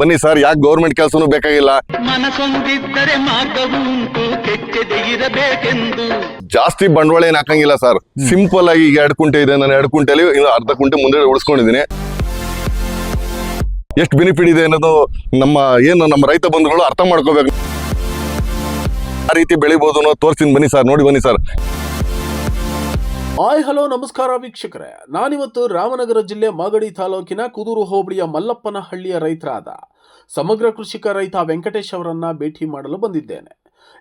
ಬನ್ನಿ ಸರ್ ಯಾಕೆ ಗೌರ್ಮೆಂಟ್ ಕೆಲಸನೂ ಬೇಕಾಗಿಲ್ಲ? ಮನಸೊಂದಿದ್ದರೆ ಮಾರ್ಗವು ಉಂಟು ಕೆಚ್ಚದೆ ಇರಬೇಕೆಂದು. ಜಾಸ್ತಿ ಬಂಡವಾಳ ಏನ್ ಹಾಕಂಗಿಲ್ಲ ಸರ್. ಸಿಂಪಲ್ ಆಗಿ ಈಗ ಎರಡು ಕುಂಟೆ ಇದೆ ನಾನು ಎರಡು ಕುಂಟೆಲಿ ಇನ್ನು ಅರ್ಧ ಕುಂಟೆ ಮುಂದೆ ಉಳಿಸ್ಕೊಂಡಿದ್ದೀನಿ. ಎಷ್ಟು ಬೆನಿಫಿಟ್ ಇದೆ ಅನ್ನೋದು ನಮ್ಮ ಏನು ನಮ್ಮ ರೈತ ಬಂಧುಗಳು ಅರ್ಥ ಮಾಡ್ಕೋಬೇಕು. ಆ ರೀತಿ ಬೆಳಿಬೋದು ಅನ್ನೋದು ತೋರಿಸ್ತೀನಿ ಬನ್ನಿ ಸರ್ ನೋಡಿ ಬನ್ನಿ ಸರ್. ಹಾಯ್, ಹಲೋ, ನಮಸ್ಕಾರ ವೀಕ್ಷಕರೇ. ನಾನಿವತ್ತು ರಾಮನಗರ ಜಿಲ್ಲೆ ಮಾಗಡಿ ತಾಲೂಕಿನ ಕುದೂರು ಹೋಬಳಿಯ ಮಲ್ಲಪ್ಪನಹಳ್ಳಿಯ ರೈತರಾದ ಸಮಗ್ರ ಕೃಷಿಕ ರೈತ ವೆಂಕಟೇಶ್ ಅವರನ್ನ ಭೇಟಿ ಮಾಡಲು ಬಂದಿದ್ದೇನೆ.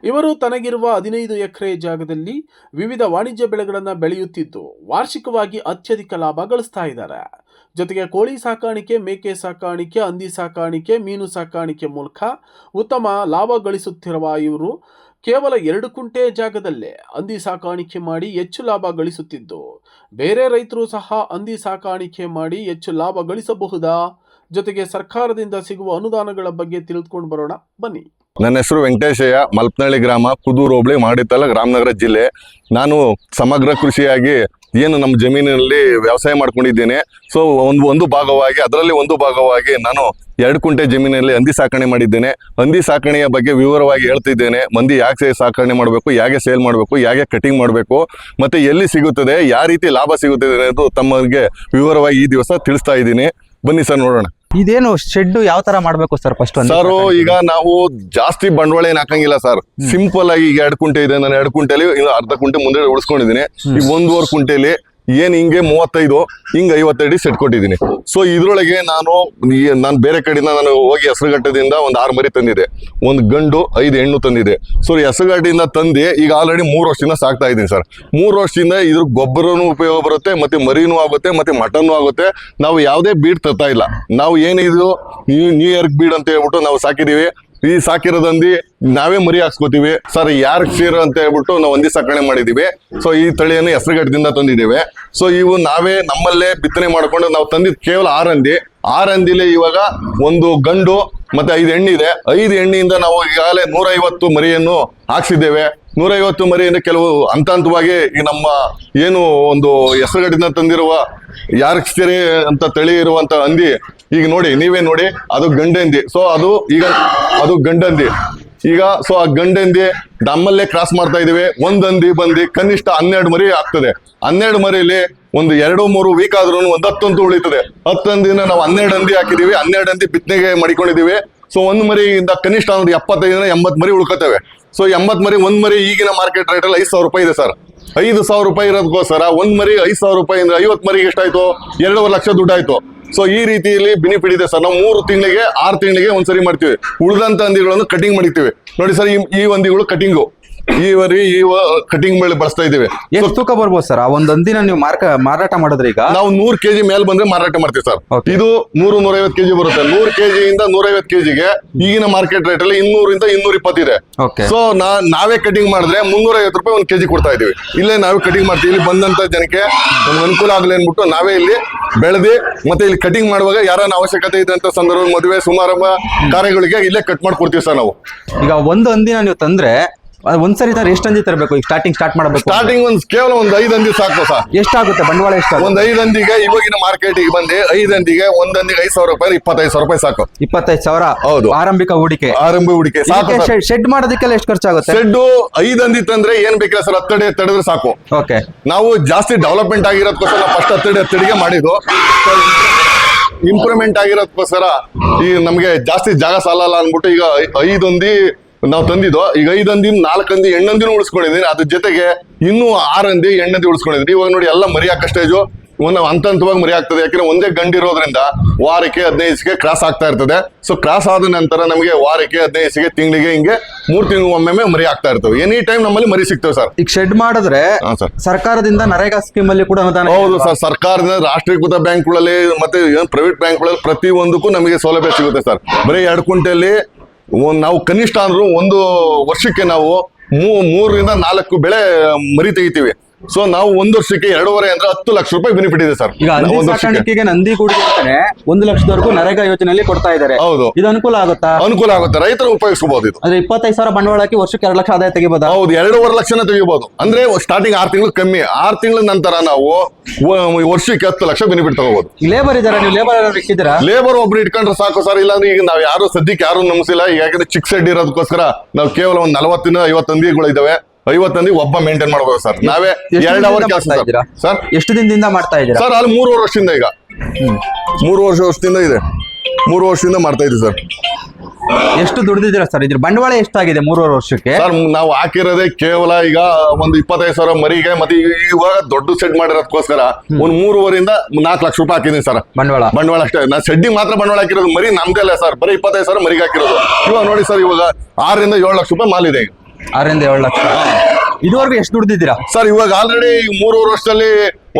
ಇವರು ತನಗಿರುವ ಹದಿನೈದು ಎಕರೆ ಜಾಗದಲ್ಲಿ ವಿವಿಧ ವಾಣಿಜ್ಯ ಬೆಳೆಗಳನ್ನು ಬೆಳೆಯುತ್ತಿದ್ದು, ವಾರ್ಷಿಕವಾಗಿ ಅತ್ಯಧಿಕ ಲಾಭ ಗಳಿಸ್ತಾ ಇದ್ದಾರೆ. ಜೊತೆಗೆ ಕೋಳಿ ಸಾಕಾಣಿಕೆ, ಮೇಕೆ ಸಾಕಾಣಿಕೆ, ಹಂದಿ ಸಾಕಾಣಿಕೆ, ಮೀನು ಸಾಕಾಣಿಕೆ ಮೂಲಕ ಉತ್ತಮ ಲಾಭ ಗಳಿಸುತ್ತಿರುವ ಇವರು ಕೇವಲ ಎರಡು ಕುಂಟೆ ಜಾಗದಲ್ಲೇ ಹಂದಿ ಸಾಕಾಣಿಕೆ ಮಾಡಿ ಹೆಚ್ಚು ಲಾಭ ಗಳಿಸುತ್ತಿದ್ದು, ಬೇರೆ ರೈತರು ಸಹ ಹಂದಿ ಸಾಕಾಣಿಕೆ ಮಾಡಿ ಹೆಚ್ಚು ಲಾಭ ಗಳಿಸಬಹುದಾ? ಜೊತೆಗೆ ಸರ್ಕಾರದಿಂದ ಸಿಗುವ ಅನುದಾನಗಳ ಬಗ್ಗೆ ತಿಳಿದುಕೊಂಡು ಬರೋಣ. ಬನ್ನಿ. ನನ್ನ ಹೆಸರು ವೆಂಕಟೇಶಯ್ಯ, ಮಲ್ಪನಹಳ್ಳಿ ಗ್ರಾಮ ಕುದೂರು ಹೋಬಳಿ ಮಾಡಿ ತಾಲೂಕು ರಾಮನಗರ ಜಿಲ್ಲೆ. ನಾನು ಸಮಗ್ರ ಕೃಷಿಯಾಗಿ ಏನು ನಮ್ಮ ಜಮೀನಿನಲ್ಲಿ ವ್ಯವಸಾಯ ಮಾಡ್ಕೊಂಡಿದ್ದೇನೆ. ಸೊ ಒಂದು ಒಂದು ಭಾಗವಾಗಿ, ಅದರಲ್ಲಿ ಒಂದು ಭಾಗವಾಗಿ ನಾನು ಎರಡು ಕುಂಟೆ ಜಮೀನಿನಲ್ಲಿ ಹಂದಿ ಸಾಕಣೆ ಮಾಡಿದ್ದೇನೆ. ಹಂದಿ ಸಾಕಣೆಯ ಬಗ್ಗೆ ವಿವರವಾಗಿ ಹೇಳ್ತಿದ್ದೇನೆ. ಮಂದಿ ಯಾಕೆ ಸಾಕಣೆ ಮಾಡಬೇಕು ಹೇಗೆ ಸೇಲ್ ಮಾಡಬೇಕು ಹೇಗೆ ಕಟಿಂಗ್ ಮಾಡಬೇಕು, ಮತ್ತೆ ಎಲ್ಲಿ ಸಿಗುತ್ತದೆ, ಯಾವ ರೀತಿ ಲಾಭ ಸಿಗುತ್ತದೆ ಅನ್ನೋದು ತಮಗೆ ವಿವರವಾಗಿ ಈ ದಿವಸ ತಿಳಿಸ್ತಾ ಇದ್ದೀನಿ. ಬನ್ನಿ ಸರ್, ನೋಡೋಣ. ಇದೇನು ಶೆಡ್ ಯಾವ ತರ ಮಾಡ್ಬೇಕು ಸರ್ ಫಸ್ಟ್ ಸರ್ ಈಗ ನಾವು ಜಾಸ್ತಿ ಬಂಡವಾಳ ಏನ್ ಹಾಕಂಗಿಲ್ಲ ಸರ್ ಸಿಂಪಲ್ ಆಗಿ ಈಗ ಎರಡು ಕುಂಟೆ ಇದೆ ನಾನು ಎರಡು ಕುಂಟೆಲಿ ಅರ್ಧ ಕುಂಟೆ ಮುಂದೆ ಉಳಿಸ್ಕೊಂಡಿದ್ದೀನಿ. ಈಗ ಒಂದೂವರೆ ಕುಂಟೆಲಿ ಏನ್ ಹಿಂಗೆ ಮೂವತ್ತೈದು, ಹಿಂಗೆ ಐವತ್ತೈದು ಸೆಟ್ ಕೊಟ್ಟಿದ್ದೀನಿ. ಸೊ ಇದ್ರೊಳಗೆ ನಾನು ನಾನು ಬೇರೆ ಕಡೆಯಿಂದ ನಾನು ಹೋಗಿ ಹೆಸರುಘಟ್ಟದಿಂದ ಒಂದು ಆರು ಮರಿ ತಂದಿದೆ. ಒಂದು ಗಂಡು, ಐದು ಹೆಣ್ಣು ತಂದಿದೆ. ಸೊ ಹೆಸರುಘಟ್ಟಿಂದ ತಂದು ಈಗ ಆಲ್ರೆಡಿ ಮೂರು ವರ್ಷದಿಂದ ಸಾಕ್ತಾ ಇದ್ದೀನಿ ಸರ್ ಮೂರು ವರ್ಷದಿಂದ ಇದ್ರ ಗೊಬ್ಬರನೂ ಉಪಯೋಗ ಬರುತ್ತೆ, ಮತ್ತೆ ಮರಿನೂ ಆಗುತ್ತೆ, ಮತ್ತೆ ಮಟನ್ನು ಆಗುತ್ತೆ. ನಾವು ಯಾವುದೇ ಬೀಡ್ ತರ್ತಾ ಇಲ್ಲ. ನಾವು ಏನಿದು ನ್ಯೂ ನ್ಯೂ ಇಯರ್ ಬೀಡ್ ಅಂತ ಹೇಳ್ಬಿಟ್ಟು ನಾವು ಸಾಕಿದೀವಿ ಈ ಸಾಕಿರೋದಂದಿ ನಾವೇ ಮರಿ ಹಾಕ್ಸ್ಕೋತೀವಿ. ಸರ್ ಯಾರ್ ಕ್ಷೀರ ಅಂತ ಹೇಳ್ಬಿಟ್ಟು ನಾವು ಒಂದಿ ಸಾಕಣೆ ಮಾಡಿದೀವಿ. ಸೊ ಈ ತಳಿಯನ್ನು ಹೆಸರುಘಟ್ಟದಿಂದ ತಂದಿದ್ದೇವೆ. ಸೊ ಇವು ನಾವೇ ನಮ್ಮಲ್ಲೇ ಬಿತ್ತನೆ ಮಾಡಿಕೊಂಡು ನಾವು ತಂದಿದ್ದು ಕೇವಲ ಆರಂದಿ ಹಂದಿ. ಆರ್ ಹಂದಿಲಿ ಇವಾಗ ಒಂದು ಗಂಡು ಮತ್ತೆ ಐದು ಹೆಣ್ಣಿದೆ ಐದು ಹೆಣ್ಣಿಯಿಂದ ನಾವು ಈಗಾಗಲೇ ನೂರೈವತ್ತು ಮರಿಯನ್ನು ಹಾಕ್ಸಿದ್ದೇವೆ. ನೂರೈವತ್ತು ಮರಿಯಿಂದ ಕೆಲವು ಹಂತ ಹಂತವಾಗಿ ಈ ನಮ್ಮ ಏನು ಒಂದು ಹೆಸರುಗಟ್ಟಿಂದ ತಂದಿರುವ ಯಾರ್ಕ್ಸ್ಟರಿ ಅಂತ ತಳಿ ಇರುವಂತ ಹಂದಿ ಈಗ ನೋಡಿ, ನೀವೇ ನೋಡಿ, ಅದು ಗಂಡಂದಿ. ಸೊ ಅದು ಈಗ, ಅದು ಗಂಡಂದಿ. ಈಗ ಸೊ ಆ ಗಂಡಂದಿ ನಮ್ಮಲ್ಲೇ ಕ್ರಾಸ್ ಮಾಡ್ತಾ ಇದೀವಿ ಒಂದಂದಿ ಬಂದಿ, ಕನಿಷ್ಠ ಹನ್ನೆರಡು ಮರಿ ಆಗ್ತದೆ. ಹನ್ನೆರಡು ಮರಿಲಿ ಒಂದು ಎರಡು, ಮೂರು ವೀಕ್ ಆದ್ರೂ ಒಂದು ಹತ್ತಂತು ಉಳಿತದೆ. ಹತ್ತಂದಿನ ನಾವು ಹನ್ನೆರಡು ಹಂದಿ ಹಾಕಿದೀವಿ ಹನ್ನೆರಡು ಹಂದಿ ಬಿತ್ತನೆಗೆ ಮಾಡಿಕೊಂಡಿದೀವಿ ಸೊ ಒಂದ್ ಮರಿಯಿಂದ ಕನಿಷ್ಠ ಒಂದು ಎಪ್ಪತ್ತೈದರಿಂದ ಎಂಬತ್ತು ಮರಿ ಉಳ್ಕೋತೇವೆ. ಸೊ ಎಂಬತ್ ಮರಿ, ಒಂದ್ ಮರಿ ಈಗಿನ ಮಾರ್ಕೆಟ್ ರೇಟ್ ಅಲ್ಲಿ ಐದು ಸಾವಿರ ರೂಪಾಯಿ ಇದೆ ಸರ್ ಐದು ಸಾವಿರ ರೂಪಾಯಿ ಇರೋದಕ್ಕೋಸ್ಕರ ಒಂದ್ ಮರಿ ಐದು ಸಾವಿರ ರೂಪಾಯಿ ಅಂದ್ರೆ ಐವತ್ ಮರಿಗೆ ಎಷ್ಟಾಯ್ತು? ಎರಡೂವರೆ ಲಕ್ಷ ದುಡ್ಡಾಯ್ತು. ಸೊ ಈ ರೀತಿಯಲ್ಲಿ ಬೆನಿಫಿಟ್ ಇದೆ ಸರ್ ನಾವು ಮೂರು ತಿಂಗಳಿಗೆ, ಆರು ತಿಂಗಳಿಗೆ ಒಂದ್ಸರಿ ಮಾಡ್ತೀವಿ. ಉಳಿದಂತ ಹಂದಿಗಳನ್ನು ಕಟಿಂಗ್ ಮಾಡಿರ್ತೀವಿ. ನೋಡಿ ಸರ್ ಈ ಈ ಹಂದಿಗಳು ಕಟಿಂಗು ಈ ವರಿ ಈ ಕಟಿಂಗ್ ಮೇಲೆ ಬಳಸ್ತಾ ಇದ್ದೀವಿ. ಎಷ್ಟು ತೂಕ ಬರ್ಬೋದು ಸರ್? ಆ ಒಂದ್ ಹಂದಿನ ನೀವು ಮಾರ್ಕ ಮಾರಾಟ ಮಾಡಿದ್ರೆ ಈಗ? ನಾವು ನೂರ್ ಕೆಜಿ ಮೇಲೆ ಬಂದ್ರೆ ಮಾರಾಟ ಮಾಡ್ತೀವಿ ಸರ್. ಇದು ನೂರು ನೂರೈವತ್ತು ಕೆಜಿ ಬರುತ್ತೆ. ನೂರ್ ಕೆಜಿಯಿಂದ ನೂರೈವತ್ತು ಕೆಜಿಗೆ ಈಗಿನ ಮಾರ್ಕೆಟ್ ರೇಟ್ ಅಲ್ಲಿ ಇನ್ನೂರಿಂದ ಇನ್ನೂರ ಇಪ್ಪತ್ತಿದೆ. ಸೊ ನಾವೇ ಕಟಿಂಗ್ ಮಾಡಿದ್ರೆ ಮುನ್ನೂರ ಐವತ್ತು ರೂಪಾಯಿ ಒಂದು ಕೆಜಿ ಕೊಡ್ತಾ ಇದೀವಿ ಇಲ್ಲೇ ನಾವೇ ಕಟಿಂಗ್ ಮಾಡ್ತೀವಿ. ಇಲ್ಲಿ ಬಂದಂತ ಜನಕ್ಕೆ ನಮ್ಗೆ ಅನುಕೂಲ ಆಗಲಿ ಅಂದ್ಬಿಟ್ಟು ನಾವೇ ಇಲ್ಲಿ ಬೆಳೆದಿ ಮತ್ತೆ ಇಲ್ಲಿ ಕಟಿಂಗ್ ಮಾಡುವಾಗ ಯಾರನ್ನ ಅವಶ್ಯಕತೆ ಇದೆ ಅಂತ ಸಂದರ್ಭ ಮದುವೆ ಸಮಾರಂಭ ಕಾರ್ಯಗಳಿಗೆ ಇಲ್ಲೇ ಕಟ್ ಮಾಡಿ ಕೊಡ್ತೀವಿ ಸರ್ ನಾವು. ಈಗ ಒಂದು ಹಂದಿನ ನೀವು ತಂದ್ರೆ ಒಂದ್ಸರಿ ತರ ಎಷ್ಟು ಹಂದಿ ತರಬೇಕು? ಈಗ ಸ್ಟಾರ್ಟಿಂಗ್ ಸ್ಟಾರ್ಟ್ ಮಾಡಬೇಕು ಸ್ಟಾರ್ಟಿಂಗ್ ಒಂದು ಕೇವಲ ಒಂದು ಐದು ಹಂದಿ ಸಾಕು ಸರ್ ಎಷ್ಟಾಗುತ್ತೆ? ಬಂಡವಾಳ ಎಷ್ಟಾಗುತ್ತೆ? ಒಂದು ಐದು ಹಂದಿಗೆ ಇವಾಗಿನ ಮಾರ್ಕೆಟಿಗೆ ಬಂದು ಐದು ಹಂದಿಗೆ ಒಂದ್ ಹಂದಿಗೆ ಐದು ಸಾವಿರ ರೂಪಾಯಿ ಇಪ್ಪತ್ತೈದು ಸಾವಿರ ರೂಪಾಯಿ ಸಾಕು. ಇಪ್ಪತ್ತೈದು ಸಾವಿರ? ಹೌದು. ಆರಂಭಿಕ ಹೂಡಿಕೆ. ಆರಂಭ ಹೂಡಿಕೆ. ಸಾಕು. ಶೆಡ್ ಮಾಡೋದಕ್ಕೆಲ್ಲ ಎಷ್ಟು ಖರ್ಚಾಗುತ್ತೆ? ಶೆಡ್ ಐದು ಹಂದಿ ತಂದ್ರೆ ಏನ್ ಬೇಕಿಲ್ಲ ಸರ್ ಹತ್ತಡಿ ತಡೆದ್ರೆ ಸಾಕು. ಓಕೆ. ನಾವು ಜಾಸ್ತಿ ಡೆವಲಪ್ಮೆಂಟ್ ಆಗಿರೋದಕ್ಕೋಸ್ಕರ ಫಸ್ಟ್ ಹತ್ತಡಿ ಹತ್ತಡಿಗೆ ಮಾಡಿದ್ದು. ಇಂಪ್ರೂವ್ಮೆಂಟ್ ಆಗಿರೋದಕ್ಕೋಸ್ಕರ ಈ ನಮಗೆ ಜಾಸ್ತಿ ಜಾಗ ಸಾಲಲ್ಲ ಅಂದ್ಬಿಟ್ಟು ಈಗ ಐದೊಂದಿ ನಾವು ತಂದಿದ್ದು ಈಗ ಐದು ನಾಲ್ಕಂದಿ ನಾಲ್ಕು ಹಂದಿ ಹೆಣ್ಣಂದಿನೂ ಉಳಿಸ್ಕೊಂಡಿದ್ದೀನಿ ಅದ್ರ ಜೊತೆಗೆ ಇನ್ನೂ ಆರಂದಿ ಎಣ್ಣಂದಿ ಹೆಣ್ಣಂದಿ ಉಳಿಸ್ಕೊಂಡಿದ್ದೀನಿ ಇವಾಗ ನೋಡಿ ಎಲ್ಲ ಮರಿ ಹಾಕೋ ಸ್ಟೇಜು. ಒಂದು ಹಂತ ಹಂತವಾಗಿ ಮರಿ ಆಗ್ತದೆ ಯಾಕಂದ್ರೆ ಒಂದೇ ಗಂಡಿರೋದ್ರಿಂದ ವಾರಕ್ಕೆ ಹದಿನೈದು ಕ್ರಾಸ್ ಆಗ್ತಾ ಇರ್ತದೆ. ಸೊ ಕ್ರಾಸ್ ಆದ ನಂತರ ನಮಗೆ ವಾರಕ್ಕೆ ಹದಿನೈದು ತಿಂಗಳಿಗೆ ಹಿಂಗೆ ಮೂರ್ ತಿಂಗಳು ಒಮ್ಮೆ ಮರಿ ಆಗ್ತಾ ಇರ್ತವೆ. ಎನಿ ಟೈಮ್ ನಮ್ಮಲ್ಲಿ ಮರಿ ಸಿಗ್ತವೆ ಸರ್ ಈಗ ಶೆಡ್ ಮಾಡಿದ್ರೆ ಸರ್ಕಾರದಿಂದ ನರೇಗಾ ಸ್ಕೀಮ್ ಅಲ್ಲಿ ಕೂಡ ಅನುದಾನ ಹೌದು ಸರ್ ಸರ್ಕಾರದಿಂದ ರಾಷ್ಟ್ರೀಕೃತ ಬ್ಯಾಂಕ್ಗಳಲ್ಲಿ ಮತ್ತೆ ಪ್ರೈವೇಟ್ ಬ್ಯಾಂಕ್ಗಳಲ್ಲಿ ಪ್ರತಿ ಒಂದಕ್ಕೂ ನಮಗೆ ಸೌಲಭ್ಯ ಸಿಗುತ್ತೆ ಸರ್ ಬರೀ ಎರಡು ಕುಂಟೆಯಲ್ಲಿ ನಾವು ಕನಿಷ್ಠ ಅಂದ್ರೂ ಒಂದು ವರ್ಷಕ್ಕೆ ನಾವು ಮೂರರಿಂದ ನಾಲ್ಕು ಬೆಳೆ ಮರಿ ತೆಗಿತೀವಿ. ಸೊ ನಾವು ಒಂದ್ ವರ್ಷಕ್ಕೆ ಎರಡೂವರೆ ಅಂದ್ರೆ ಹತ್ತು ಲಕ್ಷ ರೂಪಾಯಿ ಬೆನಿಫಿಟ್ ಇದೆ ಸರ್. ಈಗ ಹಂದಿ ಒಂದ್ ವರ್ಷಕ್ಕೆ. ಸಾಕಾಣಿಕೆಗೆ ನಂದಿ ಕೂಡಿಗೆ ಅಂತಾನೆ ಒಂದು ಲಕ್ಷದವರೆಗೂ ನರೇಗಾ ಯೋಜನೆಯಲ್ಲಿ ಕೊಡ್ತಾ ಇದ್ದಾರೆ. ಹೌದು. ಇದು ಅನುಕೂಲ ಆಗುತ್ತಾ? ಅನುಕೂಲ ಆಗುತ್ತೆ. ರೈತರು ಉಪಯೋಗಿಸಬಹುದು ಇದು. ಅಂದ್ರೆ ಇಪ್ಪತ್ತೈದು ಸಾವಿರ ಬಂಡವಾಳ ಹಾಕಿ ವರ್ಷಕ್ಕೆ ಎರಡು ಲಕ್ಷ ಆದಾಯ ತೆಗಿಬೋದಾ? ಹೌದು ಎರಡೂವರೆ ಲಕ್ಷನ ತೆಗಿಬಹುದು ಅಂದ್ರೆ ಸ್ಟಾರ್ಟಿಂಗ್ ಆರು ತಿಂಗಳು ಕಮ್ಮಿ. ಆರು ತಿಂಗಳ ನಂತರ ನಾವು ವ- ವರ್ಷಕ್ಕೆ ಹತ್ತು ಲಕ್ಷ ಬೆನಿಫಿಟ್ ತಗೋಬಹುದು ಲೇಬರ್ ಇದಾರೆ ನೀವು ಲೇಬರ್ ಇಕ್ಕಿದ್ದೀರಾ ಲೇಬರ್ ಒಬ್ರು ಇಟ್ಕೊಂಡ್ರೆ ಸಾಕು ಸರ್. ಇಲ್ಲಾಂದ್ರೆ ಈಗ ನಾವ್ ಯಾರು ಸದ್ಯಕ್ಕೆ ಯಾರು ನಂಬಿಸಿಲ್ಲ ಈಗ ಯಾಕಂದ್ರೆ ಚಿಕ್ಕ ಸೆಡ್ ಇರೋದಕ್ಕೋಸ್ಕರ ನಾವು ಕೇವಲ ಒಂದ್ ನಲವತ್ತಿನ ಐವತ್ತು ಇದ್ದಾವೆ ಇದಾವೆ. ಐವತ್ತು ಮಂದಿ ಒಬ್ಬ ಮೇಂಟೈನ್ ಮಾಡ್ಬೋದು ಸರ್. ನಾವೇ ಎರಡು ಅವರ್ ಕೆಲಸ? ಸರ್. ಎಷ್ಟು ದಿನದಿಂದ ಮಾಡ್ತಾ ಇದ್ದೀರಾ? ಸರ್ ಅಲ್ಲಿ ಮೂರು ವರ್ಷದಿಂದ ಈಗ. ಮೂರು ವರ್ಷ ವರ್ಷದಿಂದ ಇದೆ. ಮೂರು ವರ್ಷದಿಂದ ಮಾಡ್ತಾ ಇದ್ದೀವಿ ಸರ್. ಎಷ್ಟು ದುಡ್ದಿದ್ದೀರಾ ಸರ್? ಇದ್ರ ಬಂಡವಾಳ ಎಷ್ಟಾಗಿದೆ ಮೂರುವರೆ ವರ್ಷಕ್ಕೆ? ಸರ್ ನಾವು ಹಾಕಿರೋದೇ ಕೇವಲ ಈಗ ಒಂದು ಇಪ್ಪತ್ತೈದು ಸಾವಿರ ಮರಿಗೆ ಮತ್ತೆ ಈಗ- ಇವಾಗ ದೊಡ್ಡ ಸೆಡ್ ಮಾಡಿರೋದಕ್ಕೋಸ್ಕರ ಒಂದು ಮೂರುವರೆಯಿಂದ ನಾಲ್ಕು ಲಕ್ಷ ರೂಪಾಯಿ ಹಾಕಿದೀನಿ ಸರ್. ಬಂಡವಾಳ? ಬಂಡವಾಳ ಅಷ್ಟೇ. ನಾ ಸೆಡ್ಡಿಗೆ ಮಾತ್ರ ಬಂಡವಾಳ ಹಾಕಿರೋದು ಮರಿ ನಮ್ದೇ ಅಲ್ಲ ಸರ್. ಬರೀ ಇಪ್ಪತ್ತೈದು ಸಾವಿರ ಮರಿಗೆ ಹಾಕಿರೋದು. ಇವಾಗ ನೋಡಿ ಸರ್ ಇವಾಗ ಆರರಿಂದ ಏಳು ಲಕ್ಷ ರೂಪಾಯಿ ಮಾಲಿದೆ ಇದೆ ಈಗ. ಆರರಿಂದ ಏಳು ಲಕ್ಷ. ಇದುವರೆಗೂ ಎಷ್ಟು ದುಡ್ದಿದ್ದೀರಾ? ಸರ್ ಇವಾಗ ಆಲ್ರೆಡಿ ಮೂರುವರೆ ವರ್ಷದಲ್ಲಿ